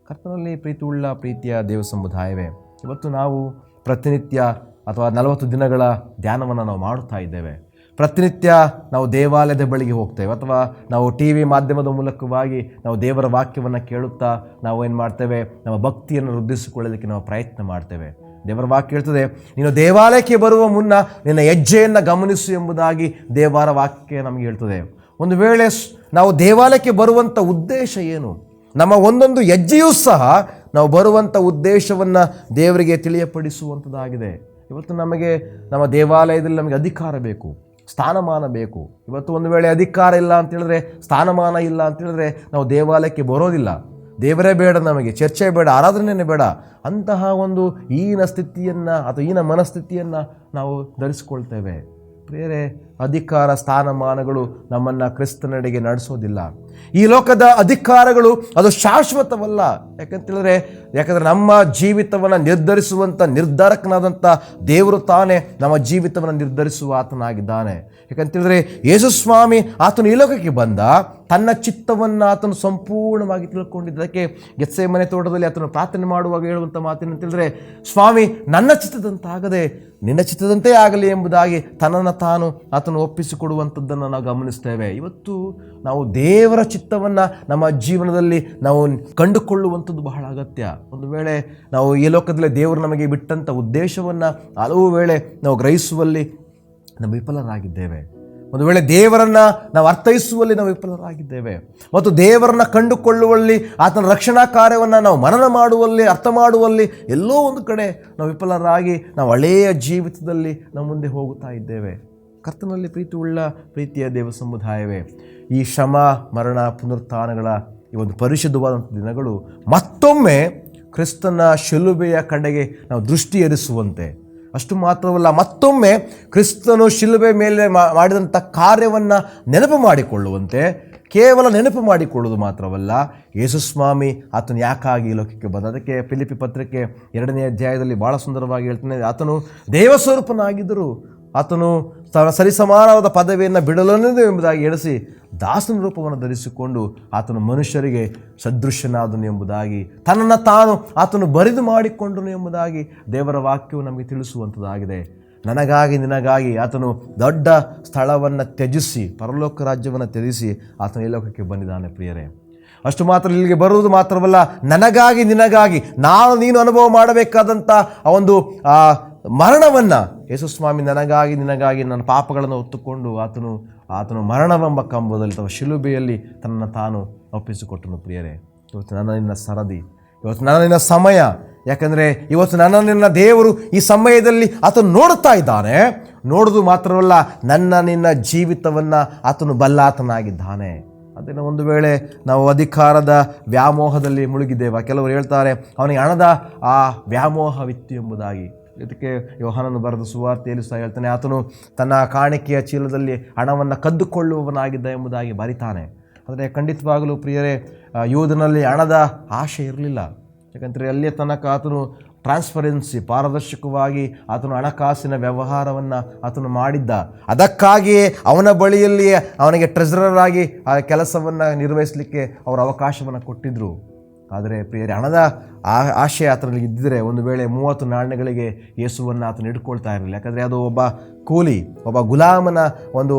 ಕರ್ತನಲ್ಲಿ ಪ್ರೀತಿಯುಳ್ಳ ಪ್ರೀತಿಯ ದೇವ ಸಮುದಾಯವೇ, ಇವತ್ತು ನಾವು ಪ್ರತಿನಿತ್ಯ ಅಥವಾ ನಲವತ್ತು ದಿನಗಳ ಧ್ಯಾನವನ್ನು ನಾವು ಮಾಡುತ್ತಾ ಇದ್ದೇವೆ. ಪ್ರತಿನಿತ್ಯ ನಾವು ದೇವಾಲಯದ ಬಳಿಗೆ ಹೋಗ್ತೇವೆ. ಅಥವಾ ನಾವು ಟಿ ವಿ ಮಾಧ್ಯಮದ ಮೂಲಕವಾಗಿ ನಾವು ದೇವರ ವಾಕ್ಯವನ್ನು ಕೇಳುತ್ತಾ ನಾವು ಏನು ಮಾಡ್ತೇವೆ? ನಮ್ಮ ಭಕ್ತಿಯನ್ನು ವೃದ್ಧಿಸಿಕೊಳ್ಳಲಿಕ್ಕೆ ನಾವು ಪ್ರಯತ್ನ ಮಾಡ್ತೇವೆ. ದೇವರ ವಾಕ್ಯ ಹೇಳ್ತದೆ, ನೀನು ದೇವಾಲಯಕ್ಕೆ ಬರುವ ಮುನ್ನ ನಿನ್ನ ಹೆಜ್ಜೆಯನ್ನು ಗಮನಿಸು ಎಂಬುದಾಗಿ ದೇವರ ವಾಕ್ಯ ನಮಗೆ ಹೇಳ್ತದೆ. ಒಂದು ವೇಳೆ ನಾವು ದೇವಾಲಯಕ್ಕೆ ಬರುವಂಥ ಉದ್ದೇಶ ಏನು? ನಮ್ಮ ಒಂದೊಂದು ಹೆಜ್ಜೆಯೂ ಸಹ ನಾವು ಬರುವಂಥ ಉದ್ದೇಶವನ್ನು ದೇವರಿಗೆ ತಿಳಿಯಪಡಿಸುವಂಥದ್ದಾಗಿದೆ ಇವತ್ತು ನಮಗೆ ನಮ್ಮ ದೇವಾಲಯದಲ್ಲಿ ನಮಗೆ ಅಧಿಕಾರ ಬೇಕು. ಸ್ಥಾನಮಾನ ಬೇಕು. ಇವತ್ತು ಒಂದು ವೇಳೆ ಅಧಿಕಾರ ಇಲ್ಲ ಅಂತೇಳಿದ್ರೆ ಸ್ಥಾನಮಾನ ಇಲ್ಲ ಅಂತೇಳಿದ್ರೆ ನಾವು ದೇವಾಲಯಕ್ಕೆ ಬರೋದಿಲ್ಲ. ದೇವರೇ ಬೇಡ ನಮಗೆ, ಚರ್ಚೆ ಬೇಡ ಆರಾಧನೆಯೇ ಬೇಡ. ಅಂತಹ ಒಂದು ಈನ ಸ್ಥಿತಿಯನ್ನು ಅಥವಾ ಈನ ಮನಸ್ಥಿತಿಯನ್ನು ನಾವು ಧರಿಸಿಕೊಳ್ತೇವೆ. ಬೇರೆ ಅಧಿಕಾರ, ಸ್ಥಾನಮಾನಗಳು ನಮ್ಮನ್ನು ಕ್ರಿಸ್ತನಡೆಗೆ ನಡೆಸೋದಿಲ್ಲ. ಈ ಲೋಕದ ಅಧಿಕಾರಗಳು ಅದು ಶಾಶ್ವತವಲ್ಲ. ಯಾಕಂತೇಳಿದ್ರೆ, ಯಾಕಂದರೆ ನಮ್ಮ ಜೀವಿತವನ್ನು ನಿರ್ಧರಿಸುವಂಥ ನಿರ್ಧಾರಕನಾದಂಥ ದೇವರು ತಾನೇ ನಮ್ಮ ಜೀವಿತವನ್ನು ನಿರ್ಧರಿಸುವ ಆತನಾಗಿದ್ದಾನೆ. ಯಾಕಂತೇಳಿದ್ರೆ ಯೇಸುಸ್ವಾಮಿ ಆತನು ಈ ಲೋಕಕ್ಕೆ ಬಂದ, ತನ್ನ ಚಿತ್ತವನ್ನು ಆತನು ಸಂಪೂರ್ಣವಾಗಿ ತಿಳ್ಕೊಂಡಿದ್ದಕ್ಕೆ ಗೆತ್ಸೆ ಮನೆ ತೋಟದಲ್ಲಿ ಆತನು ಪ್ರಾರ್ಥನೆ ಮಾಡುವಾಗ ಹೇಳುವಂಥ ಮಾತೇನಂತೇಳಿದ್ರೆ ಸ್ವಾಮಿ, ನನ್ನ ಚಿತ್ತದಂತಾಗದೆ ನಿನ್ನ ಚಿತ್ತದಂತೆ ಆಗಲಿ ಎಂಬುದಾಗಿ ತನ್ನನ್ನು ತಾನು ಆತನು ಒಪ್ಪಿಸಿಕೊಡುವಂಥದ್ದನ್ನು ನಾವು ಗಮನಿಸ್ತೇವೆ. ಇವತ್ತು ನಾವು ದೇವರ ಚಿತ್ತವನ್ನು ನಮ್ಮ ಜೀವನದಲ್ಲಿ ನಾವು ಕಂಡುಕೊಳ್ಳುವಂಥದ್ದು ಬಹಳ ಅಗತ್ಯ. ಒಂದು ವೇಳೆ ನಾವು ಈ ಲೋಕದಲ್ಲಿ ದೇವರು ನಮಗೆ ಬಿಟ್ಟಂಥ ಉದ್ದೇಶವನ್ನು ಹಲವು ವೇಳೆ ನಾವು ಗ್ರಹಿಸುವಲ್ಲಿ ನಾವು ವಿಫಲರಾಗಿದ್ದೇವೆ. ಒಂದು ವೇಳೆ ದೇವರನ್ನು ನಾವು ಅರ್ಥೈಸುವಲ್ಲಿ ನಾವು ವಿಫಲರಾಗಿದ್ದೇವೆ. ಮತ್ತು ದೇವರನ್ನು ಕಂಡುಕೊಳ್ಳುವಲ್ಲಿ, ಆತನ ರಕ್ಷಣಾ ಕಾರ್ಯವನ್ನು ನಾವು ಮನನ ಮಾಡುವಲ್ಲಿ, ಅರ್ಥ ಮಾಡುವಲ್ಲಿ ಎಲ್ಲೋ ಒಂದು ಕಡೆ ನಾವು ವಿಫಲರಾಗಿ ನಾವು ಹಳೆಯ ಜೀವಿತದಲ್ಲಿ ನಾವು ಮುಂದೆ ಹೋಗುತ್ತಾ ಇದ್ದೇವೆ. ಕರ್ತನಲ್ಲಿ ಪ್ರೀತಿ ಉಳ್ಳ ಪ್ರೀತಿಯ ದೇವ ಸಮುದಾಯವೇ ಈ ಶ್ರಮ, ಮರಣ, ಪುನರುತ್ಥಾನಗಳ ಈ ಒಂದು ಪರಿಶುದ್ಧವಾದಂಥ ದಿನಗಳು ಮತ್ತೊಮ್ಮೆ ಕ್ರಿಸ್ತನ ಶಿಲುಬೆಯ ಕಡೆಗೆ ನಾವು ದೃಷ್ಟಿ ಎರಿಸುವಂತೆ ಅಷ್ಟು ಮಾತ್ರವಲ್ಲ, ಮತ್ತೊಮ್ಮೆ ಕ್ರಿಸ್ತನು ಶಿಲುಬೆ ಮೇಲೆ ಮಾಡಿದಂಥ ಕಾರ್ಯವನ್ನು ನೆನಪು ಮಾಡಿಕೊಳ್ಳುವಂತೆ. ಕೇವಲ ನೆನಪು ಮಾಡಿಕೊಳ್ಳುವುದು ಮಾತ್ರವಲ್ಲ ಯೇಸುಸ್ವಾಮಿ ಆತನು ಯಾಕಾಗಿ ಲೋಕಕ್ಕೆ ಬಂದ? ಅದಕ್ಕೆ ಫಿಲಿಪಿ ಪತ್ರಿಕೆ ಎರಡನೇ ಅಧ್ಯಾಯದಲ್ಲಿ ಭಾಳ ಸುಂದರವಾಗಿ ಹೇಳ್ತಾನೆ, ಆತನು ದೇವಸ್ವರೂಪನಾಗಿದ್ದರು ಆತನು ತನ್ನ ಸರಿಸಮಾನವಾದ ಪದವಿಯನ್ನು ಬಿಡಲನ್ನದು ಎಂಬುದಾಗಿ ಎಡಿಸಿ ದಾಸನ ರೂಪವನ್ನು ಧರಿಸಿಕೊಂಡು ಆತನು ಮನುಷ್ಯರಿಗೆ ಸದೃಶ್ಯನಾದನು ಎಂಬುದಾಗಿ, ತನ್ನನ್ನು ತಾನು ಆತನು ಬರಿದು ಮಾಡಿಕೊಂಡನು ಎಂಬುದಾಗಿ ದೇವರ ವಾಕ್ಯವು ನಮಗೆ ತಿಳಿಸುವಂಥದ್ದಾಗಿದೆ ನನಗಾಗಿ ನಿನಗಾಗಿ ಆತನು ದೊಡ್ಡ ಸ್ಥಳವನ್ನು ತ್ಯಜಿಸಿ, ಪರಲೋಕ ರಾಜ್ಯವನ್ನು ತ್ಯಜಿಸಿ ಆತನು ಈ ಲೋಕಕ್ಕೆ ಬಂದಿದ್ದಾನೆ ಪ್ರಿಯರೇ. ಅಷ್ಟು ಮಾತ್ರ ಇಲ್ಲಿಗೆ ಬರುವುದು ಮಾತ್ರವಲ್ಲ, ನನಗಾಗಿ ನಿನಗಾಗಿ ನಾನು ನೀನು ಅನುಭವ ಮಾಡಬೇಕಾದಂಥ ಆ ಒಂದು ಮರಣವನ್ನು ಯೇಸುಸ್ವಾಮಿ ನನಗಾಗಿ, ನಿನಗಾಗಿ ನನ್ನ ಪಾಪಗಳನ್ನು ಹೊತ್ತುಕೊಂಡು ಆತನು ಆತನು ಮರಣವೆಂಬ ಕಂಬದಲ್ಲಿ ಅಥವಾ ಶಿಲುಬೆಯಲ್ಲಿ ತನ್ನ ತಾನು ಒಪ್ಪಿಸಿಕೊಟ್ಟನು ಪ್ರಿಯರೇ. ಇವತ್ತು ನನ್ನ ನಿನ್ನ ಸರದಿ, ಇವತ್ತು ನನ್ನ ನಿನ್ನ ಸಮಯ. ಯಾಕಂದರೆ ಇವತ್ತು ನನ್ನ ನಿನ್ನ ದೇವರು ಈ ಸಮಯದಲ್ಲಿ ಆತನು ನೋಡುತ್ತಾ ಇದ್ದಾನೆ. ನೋಡೋದು ಮಾತ್ರವಲ್ಲ, ನನ್ನ ನಿನ್ನ ಜೀವಿತವನ್ನು ಆತನು ಬಲ್ಲಾತನಾಗಿದ್ದಾನೆ. ಅದನ್ನು ಒಂದು ವೇಳೆ ನಾವು ಅಧಿಕಾರದ ವ್ಯಾಮೋಹದಲ್ಲಿ ಮುಳುಗಿದ್ದೇವೆ. ಕೆಲವರು ಹೇಳ್ತಾರೆ, ಅವನಿಗೆ ಹಣದ ಆ ವ್ಯಾಮೋಹವಿತ್ತು ಎಂಬುದಾಗಿ. ಇದಕ್ಕೆ ಯೋಹಾನನು ಬರೆದ ಸುವಾರ್ತೆಯಲ್ಲಿ ಸಹ ಹೇಳ್ತಾನೆ, ಆತನು ತನ್ನ ಕಾಣಿಕೆಯ ಚೀಲದಲ್ಲಿ ಹಣವನ್ನು ಕದ್ದುಕೊಳ್ಳುವವನಾಗಿದ್ದ ಎಂಬುದಾಗಿ ಬರಿತಾನೆ. ಆದರೆ ಖಂಡಿತವಾಗಲೂ ಪ್ರಿಯರೇ ಯೋಧನಲ್ಲಿ ಹಣದ ಆಶೆ ಇರಲಿಲ್ಲ. ಯಾಕಂದರೆ ಅಲ್ಲಿಯ ತನಕ ಆತನು ಟ್ರಾನ್ಸ್ಪರೆನ್ಸಿ, ಪಾರದರ್ಶಕವಾಗಿ ಆತನು ಹಣಕಾಸಿನ ವ್ಯವಹಾರವನ್ನು ಆತನು ಮಾಡಿದ್ದ. ಅದಕ್ಕಾಗಿಯೇ ಅವನ ಬಳಿಯಲ್ಲಿಯೇ ಅವನಿಗೆ ಟ್ರೆಸರರ್ ಆಗಿ ಆ ಕೆಲಸವನ್ನು ನಿರ್ವಹಿಸಲಿಕ್ಕೆ ಅವರು ಅವಕಾಶವನ್ನು ಕೊಟ್ಟಿದ್ದರು ಆದರೆ ಪ್ರಿಯರೇ, ಹಣದ ಆ ಆತನಲ್ಲಿ ಇದ್ದಿದ್ರೆ ಒಂದು ವೇಳೆ ಮೂವತ್ತು ನಾಣ್ಯಗಳಿಗೆ ಯೇಸುವನ್ನು ಆತನ ಇಟ್ಕೊಳ್ತಾ ಇರಲಿಲ್ಲ. ಯಾಕಂದರೆ ಅದು ಒಬ್ಬ ಕೂಲಿ, ಒಬ್ಬ ಗುಲಾಮನ ಒಂದು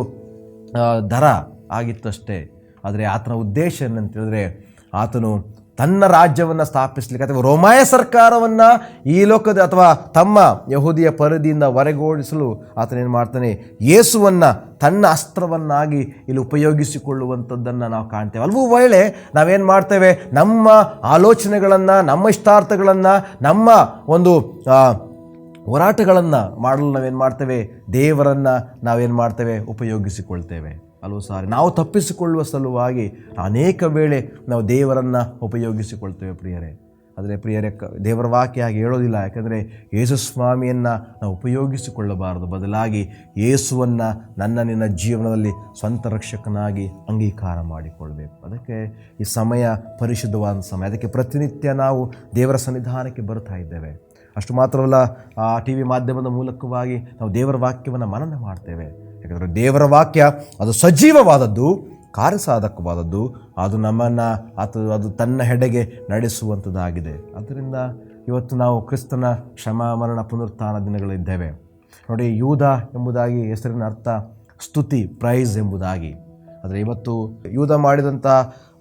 ದರ ಆಗಿತ್ತಷ್ಟೇ. ಆದರೆ ಆತನ ಉದ್ದೇಶ ಏನಂತ ಹೇಳಿದ್ರೆ ಆತನು ತನ್ನ ರಾಜ್ಯವನ್ನು ಸ್ಥಾಪಿಸಲಿಕ್ಕೆ ಅಥವಾ ರೋಮಾಯ ಸರ್ಕಾರವನ್ನು ಈ ಲೋಕದ ಅಥವಾ ತಮ್ಮ ಯಹೂದಿಯ ಪರಿಧಿಯಿಂದ ಹೊರಗೋಡಿಸಲು ಆತನೇನು ಮಾಡ್ತಾನೆ? ಯೇಸುವನ್ನು ತನ್ನ ಅಸ್ತ್ರವನ್ನಾಗಿ ಇಲ್ಲಿ ಉಪಯೋಗಿಸಿಕೊಳ್ಳುವಂಥದ್ದನ್ನು ನಾವು ಕಾಣ್ತೇವೆ. ಅಲ್ವೂ ವೇಳೆ ನಾವೇನು ಮಾಡ್ತೇವೆ? ನಮ್ಮ ಆಲೋಚನೆಗಳನ್ನು, ನಮ್ಮ ಇಷ್ಟಾರ್ಥಗಳನ್ನು, ನಮ್ಮ ಒಂದು ಹೋರಾಟಗಳನ್ನು ಮಾಡಲು ನಾವೇನು ಮಾಡ್ತೇವೆ? ದೇವರನ್ನು ನಾವೇನು ಮಾಡ್ತೇವೆ? ಉಪಯೋಗಿಸಿಕೊಳ್ತೇವೆ. ಅಲ್ವ ಸಾರಿ. ನಾವು ತಪ್ಪಿಸಿಕೊಳ್ಳುವ ಸಲುವಾಗಿ ಅನೇಕ ವೇಳೆ ನಾವು ದೇವರನ್ನು ಉಪಯೋಗಿಸಿಕೊಳ್ತೇವೆ ಪ್ರಿಯರೇ. ಆದರೆ ಪ್ರಿಯರೇ, ಕ, ದೇವರ ವಾಕ್ಯ ಹಾಗೆ ಹೇಳೋದಿಲ್ಲ. ಯಾಕಂದರೆ ಯೇಸು ಸ್ವಾಮಿಯನ್ನು ನಾವು ಉಪಯೋಗಿಸಿಕೊಳ್ಳಬಾರದು. ಬದಲಾಗಿ ಯೇಸುವನ್ನು ನನ್ನ ನಿನ್ನ ಜೀವನದಲ್ಲಿ ಸ್ವಂತ ರಕ್ಷಕನಾಗಿ ಅಂಗೀಕಾರ ಮಾಡಿಕೊಳ್ಬೇಕು. ಅದಕ್ಕೆ ಈ ಸಮಯ ಪರಿಶುದ್ಧವಾದ ಸಮಯ. ಅದಕ್ಕೆ ಪ್ರತಿನಿತ್ಯ ನಾವು ದೇವರ ಸನ್ನಿಧಾನಕ್ಕೆ ಬರ್ತಾ ಇದ್ದೇವೆ. ಅಷ್ಟು ಮಾತ್ರವಲ್ಲ, ಆ ಟಿ ವಿ ಮಾಧ್ಯಮದ ಮೂಲಕವಾಗಿ ನಾವು ದೇವರ ವಾಕ್ಯವನ್ನು ಮನನ ಮಾಡ್ತೇವೆ. ಯಾಕಂದರೆ ದೇವರ ವಾಕ್ಯ ಅದು ಸಜೀವವಾದದ್ದು, ಕಾರ್ಯಸಾಧಕವಾದದ್ದು, ಅದು ನಮ್ಮನ್ನು ಅದು ಅದು ತನ್ನ ಹೆಡೆಗೆ ನಡೆಸುವಂಥದ್ದಾಗಿದೆ. ಅದರಿಂದ ಇವತ್ತು ನಾವು ಕ್ರಿಸ್ತನ ಕ್ಷಮಾ, ಮರಣ, ಪುನರುತ್ಥಾನ ದಿನಗಳಿದ್ದೇವೆ ನೋಡಿ ಯೂಧ ಎಂಬುದಾಗಿ ಹೆಸರಿನ ಅರ್ಥ ಸ್ತುತಿ, ಪ್ರೈಸ್ ಎಂಬುದಾಗಿ. ಆದರೆ ಇವತ್ತು ಯೂಧ ಮಾಡಿದಂಥ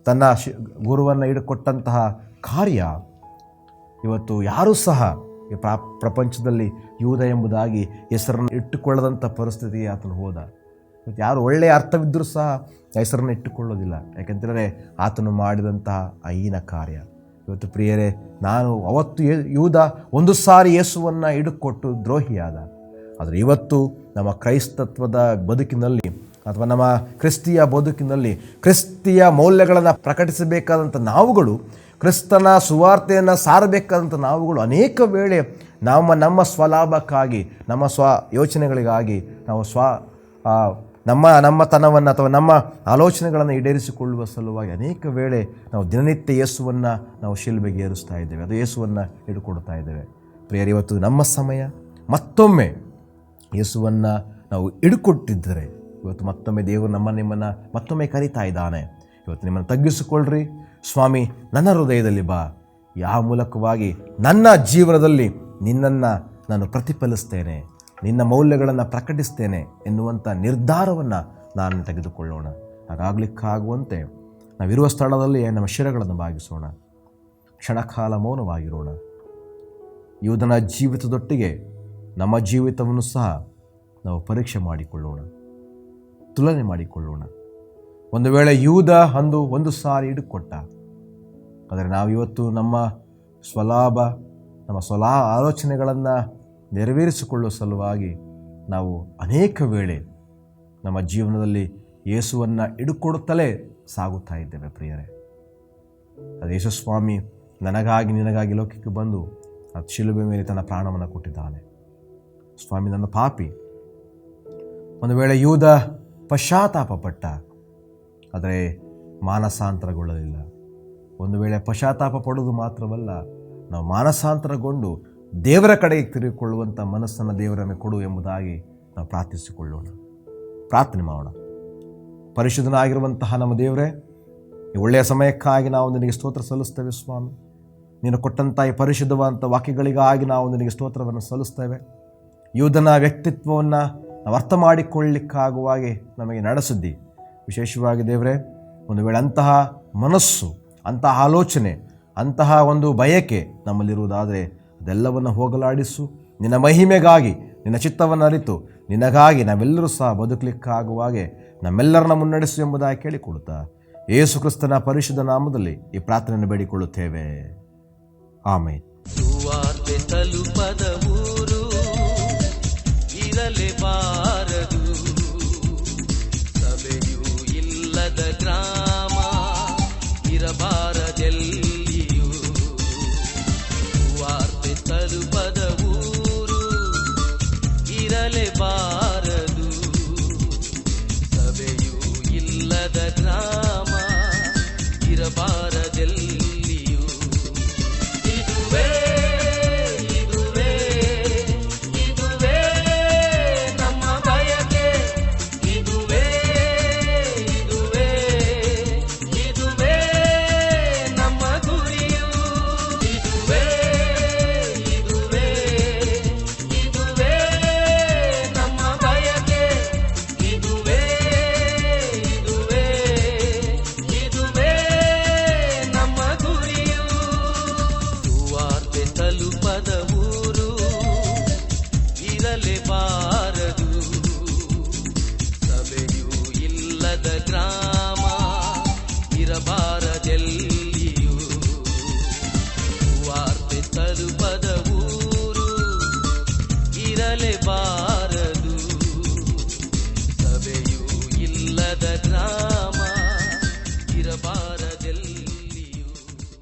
ತನ್ನ ಶಿ, ಗುರುವನ್ನು ಹಿಡಿಕೊಟ್ಟಂತಹ ಕಾರ್ಯ ಇವತ್ತು ಯಾರೂ ಸಹ ಪ್ರಾ, ಪ್ರಪಂಚದಲ್ಲಿ ಯೂದ ಎಂಬುದಾಗಿ ಹೆಸರನ್ನು ಇಟ್ಟುಕೊಳ್ಳದಂಥ ಪರಿಸ್ಥಿತಿಗೆ ಆತನು ಹೋದ. ಮತ್ತು ಯಾರು ಒಳ್ಳೆಯ ಅರ್ಥವಿದ್ದರೂ ಸಹ ಹೆಸರನ್ನು ಇಟ್ಟುಕೊಳ್ಳೋದಿಲ್ಲ. ಯಾಕೆಂತಂದರೆ ಆತನು ಮಾಡಿದಂತಹ ಐನ ಕಾರ್ಯ. ಇವತ್ತು ಪ್ರಿಯರೇ, ನಾನು ಅವತ್ತು ಯೂದ ಒಂದು ಸಾರಿ ಯೇಸುವನ್ನು ಹಿಡುಕೊಟ್ಟು ದ್ರೋಹಿಯಾದ. ಆದರೆ ಇವತ್ತು ನಮ್ಮ ಕ್ರೈಸ್ತತ್ವದ ಬದುಕಿನಲ್ಲಿ ಅಥವಾ ನಮ್ಮ ಕ್ರಿಸ್ತಿಯ ಬದುಕಿನಲ್ಲಿ ಕ್ರಿಸ್ತಿಯ ಮೌಲ್ಯಗಳನ್ನು ಪ್ರಕಟಿಸಬೇಕಾದಂಥ ನಾವುಗಳು ಕ್ರಿಸ್ತನ ಸುವಾರ್ತೆಯನ್ನು ಸಾರಬೇಕಾದಂಥ ನಾವುಗಳು ಅನೇಕ ವೇಳೆ ನಮ್ಮ ನಮ್ಮ ಸ್ವಲಾಭಕ್ಕಾಗಿ, ನಮ್ಮ ಸ್ವ ಯೋಚನೆಗಳಿಗಾಗಿ ನಾವು ಸ್ವ ನಮ್ಮ ನಮ್ಮತನವನ್ನು ಅಥವಾ ನಮ್ಮ ಆಲೋಚನೆಗಳನ್ನು ಈಡೇರಿಸಿಕೊಳ್ಳುವ ಸಲುವಾಗಿ ಅನೇಕ ವೇಳೆ ನಾವು ದಿನನಿತ್ಯ ಯೇಸುವನ್ನು ನಾವು ಶಿಲ್ಬೆಗೆ ಏರಿಸ್ತಾ ಇದ್ದೇವೆ. ಅದು ಯೇಸುವನ್ನು ಹಿಡ್ಕೊಡ್ತಾ ಇದ್ದೇವೆ. ಪ್ರಿಯರಿ, ಇವತ್ತು ನಮ್ಮ ಸಮಯ. ಮತ್ತೊಮ್ಮೆ ಯೇಸುವನ್ನು ನಾವು ಹಿಡ್ಕೊಟ್ಟಿದ್ದರೆ, ಇವತ್ತು ಮತ್ತೊಮ್ಮೆ ದೇವರು ನಮ್ಮ ನಿಮ್ಮನ್ನು ಮತ್ತೊಮ್ಮೆ ಕರೀತಾ ಇದ್ದಾನೆ. ಇವತ್ತು ನಿಮ್ಮನ್ನು ತಗ್ಗಿಸಿಕೊಳ್ಳ್ರಿ ಸ್ವಾಮಿ, ನನ್ನ ಹೃದಯದಲ್ಲಿ ಬಾ. ಯಾವ ಮೂಲಕವಾಗಿ ನನ್ನ ಜೀವನದಲ್ಲಿ ನಿನ್ನನ್ನು ನಾನು ಪ್ರತಿಫಲಿಸ್ತೇನೆ, ನಿನ್ನ ಮೌಲ್ಯಗಳನ್ನು ಪ್ರಕಟಿಸ್ತೇನೆ ಎನ್ನುವಂಥ ನಿರ್ಧಾರವನ್ನು ನಾನು ತೆಗೆದುಕೊಳ್ಳೋಣ. ಹಾಗಾಗಲಿಕ್ಕಾಗುವಂತೆ ನಾವಿರುವ ಸ್ಥಳದಲ್ಲಿ ನಮ್ಮ ಶಿರಗಳನ್ನು ಬಾಗಿಸೋಣ. ಕ್ಷಣಕಾಲ ಮೌನವಾಗಿರೋಣ. ಯೋಧನ ಜೀವಿತದೊಟ್ಟಿಗೆ ನಮ್ಮ ಜೀವಿತವನ್ನು ಸಹ ನಾವು ಪರೀಕ್ಷೆ ಮಾಡಿಕೊಳ್ಳೋಣ. ತುಲನೆ ಮಾಡಿಕೊಳ್ಳೋಣ. ಒಂದು ವೇಳೆ ಯೂದ ಅಂದು ಒಂದು ಸಾರಿ ಹಿಡುಕೊಟ್ಟ ಆದರೆ ನಾವು ಇವತ್ತು ನಮ್ಮ ಸ್ವಲಾಭ, ನಮ್ಮ ಸ್ವಲಾ ಆಲೋಚನೆಗಳನ್ನು ನೆರವೇರಿಸಿಕೊಳ್ಳುವ ಸಲುವಾಗಿ ನಾವು ಅನೇಕ ವೇಳೆ ನಮ್ಮ ಜೀವನದಲ್ಲಿ ಯೇಸುವನ್ನು ಹಿಡುಕೊಡುತ್ತಲೇ ಸಾಗುತ್ತಾ ಇದ್ದೇವೆ ಪ್ರಿಯರೇ. ಅದು ಯೇಸುಸ್ವಾಮಿ ನನಗಾಗಿ, ನಿನಗಾಗಿ ಲೋಕಕ್ಕೆ ಬಂದು ಆ ಶಿಲುಬೆ ಮೇಲೆ ತನ್ನ ಪ್ರಾಣವನ್ನು ಕೊಟ್ಟಿದ್ದಾನೆ. ಸ್ವಾಮಿ ನನ್ನ ಪಾಪಿ. ಒಂದು ವೇಳೆ ಯೂದ ಪಶ್ಚಾತ್ತಾಪ ಪಟ್ಟ ಆದರೆ ಮಾನಸಾಂತರಗೊಳ್ಳಲಿಲ್ಲ. ಒಂದು ವೇಳೆ ಪಶ್ಚಾತ್ತಾಪ ಪಡೋದು ಮಾತ್ರವಲ್ಲ, ನಾವು ಮಾನಸಾಂತರಗೊಂಡು ದೇವರ ಕಡೆಗೆ ತಿರುಗಿಕೊಳ್ಳುವಂಥ ಮನಸ್ಸನ್ನು ದೇವರನ್ನು ಕೊಡು ಎಂಬುದಾಗಿ ನಾವು ಪ್ರಾರ್ಥಿಸಿಕೊಳ್ಳೋಣ. ಪ್ರಾರ್ಥನೆ ಮಾಡೋಣ. ಪರಿಶುದ್ಧನಾಗಿರುವಂತಹ ನಮ್ಮ ದೇವರೇ, ಈ ಒಳ್ಳೆಯ ಸಮಯಕ್ಕಾಗಿ ನಾವು ನಿನಗೆ ಸ್ತೋತ್ರ ಸಲ್ಲಿಸ್ತೇವೆ ಸ್ವಾಮಿ. ನೀನು ಕೊಟ್ಟಂಥ ಈ ಪರಿಶುದ್ಧವಾದಂಥ ವಾಕ್ಯಗಳಿಗಾಗಿ ನಾವು ನಿನಗೆ ಸ್ತೋತ್ರವನ್ನು ಸಲ್ಲಿಸ್ತೇವೆ. ಯೋಧನ ವ್ಯಕ್ತಿತ್ವವನ್ನು ನಾವು ಅರ್ಥ ಮಾಡಿಕೊಳ್ಳಿಕ್ಕಾಗುವ ಹಾಗೆ ನಮಗೆ ನಡೆಸಿದ್ದಿ. ವಿಶೇಷವಾಗಿ ದೇವರೇ, ಒಂದು ವೇಳೆ ಅಂತಹ ಮನಸ್ಸು, ಅಂತಹ ಆಲೋಚನೆ, ಅಂತಹ ಒಂದು ಬಯಕೆ ನಮ್ಮಲ್ಲಿರುವುದಾದರೆ ಅದೆಲ್ಲವನ್ನು ಹೋಗಲಾಡಿಸು. ನಿನ್ನ ಮಹಿಮೆಗಾಗಿ, ನಿನ್ನ ಚಿತ್ತವನ್ನು ಅರಿತು, ನಿನಗಾಗಿ ನಾವೆಲ್ಲರೂ ಸಹ ಬದುಕಲಿಕ್ಕಾಗುವಾಗೆ ನಮ್ಮೆಲ್ಲರನ್ನ ಮುನ್ನಡೆಸು ಎಂಬುದಾಗಿ ಕೇಳಿಕೊಳ್ಳುತ್ತಾ ಯೇಸು ಕ್ರಿಸ್ತನ ಪರಿಶುದ್ಧ ನಾಮದಲ್ಲಿ ಈ ಪ್ರಾರ್ಥನೆಯನ್ನು ಬೇಡಿಕೊಳ್ಳುತ್ತೇವೆ. ಆಮೇಲೆ ತಲುಪದ ಊರು ಇರಲೇಬಾರದು பார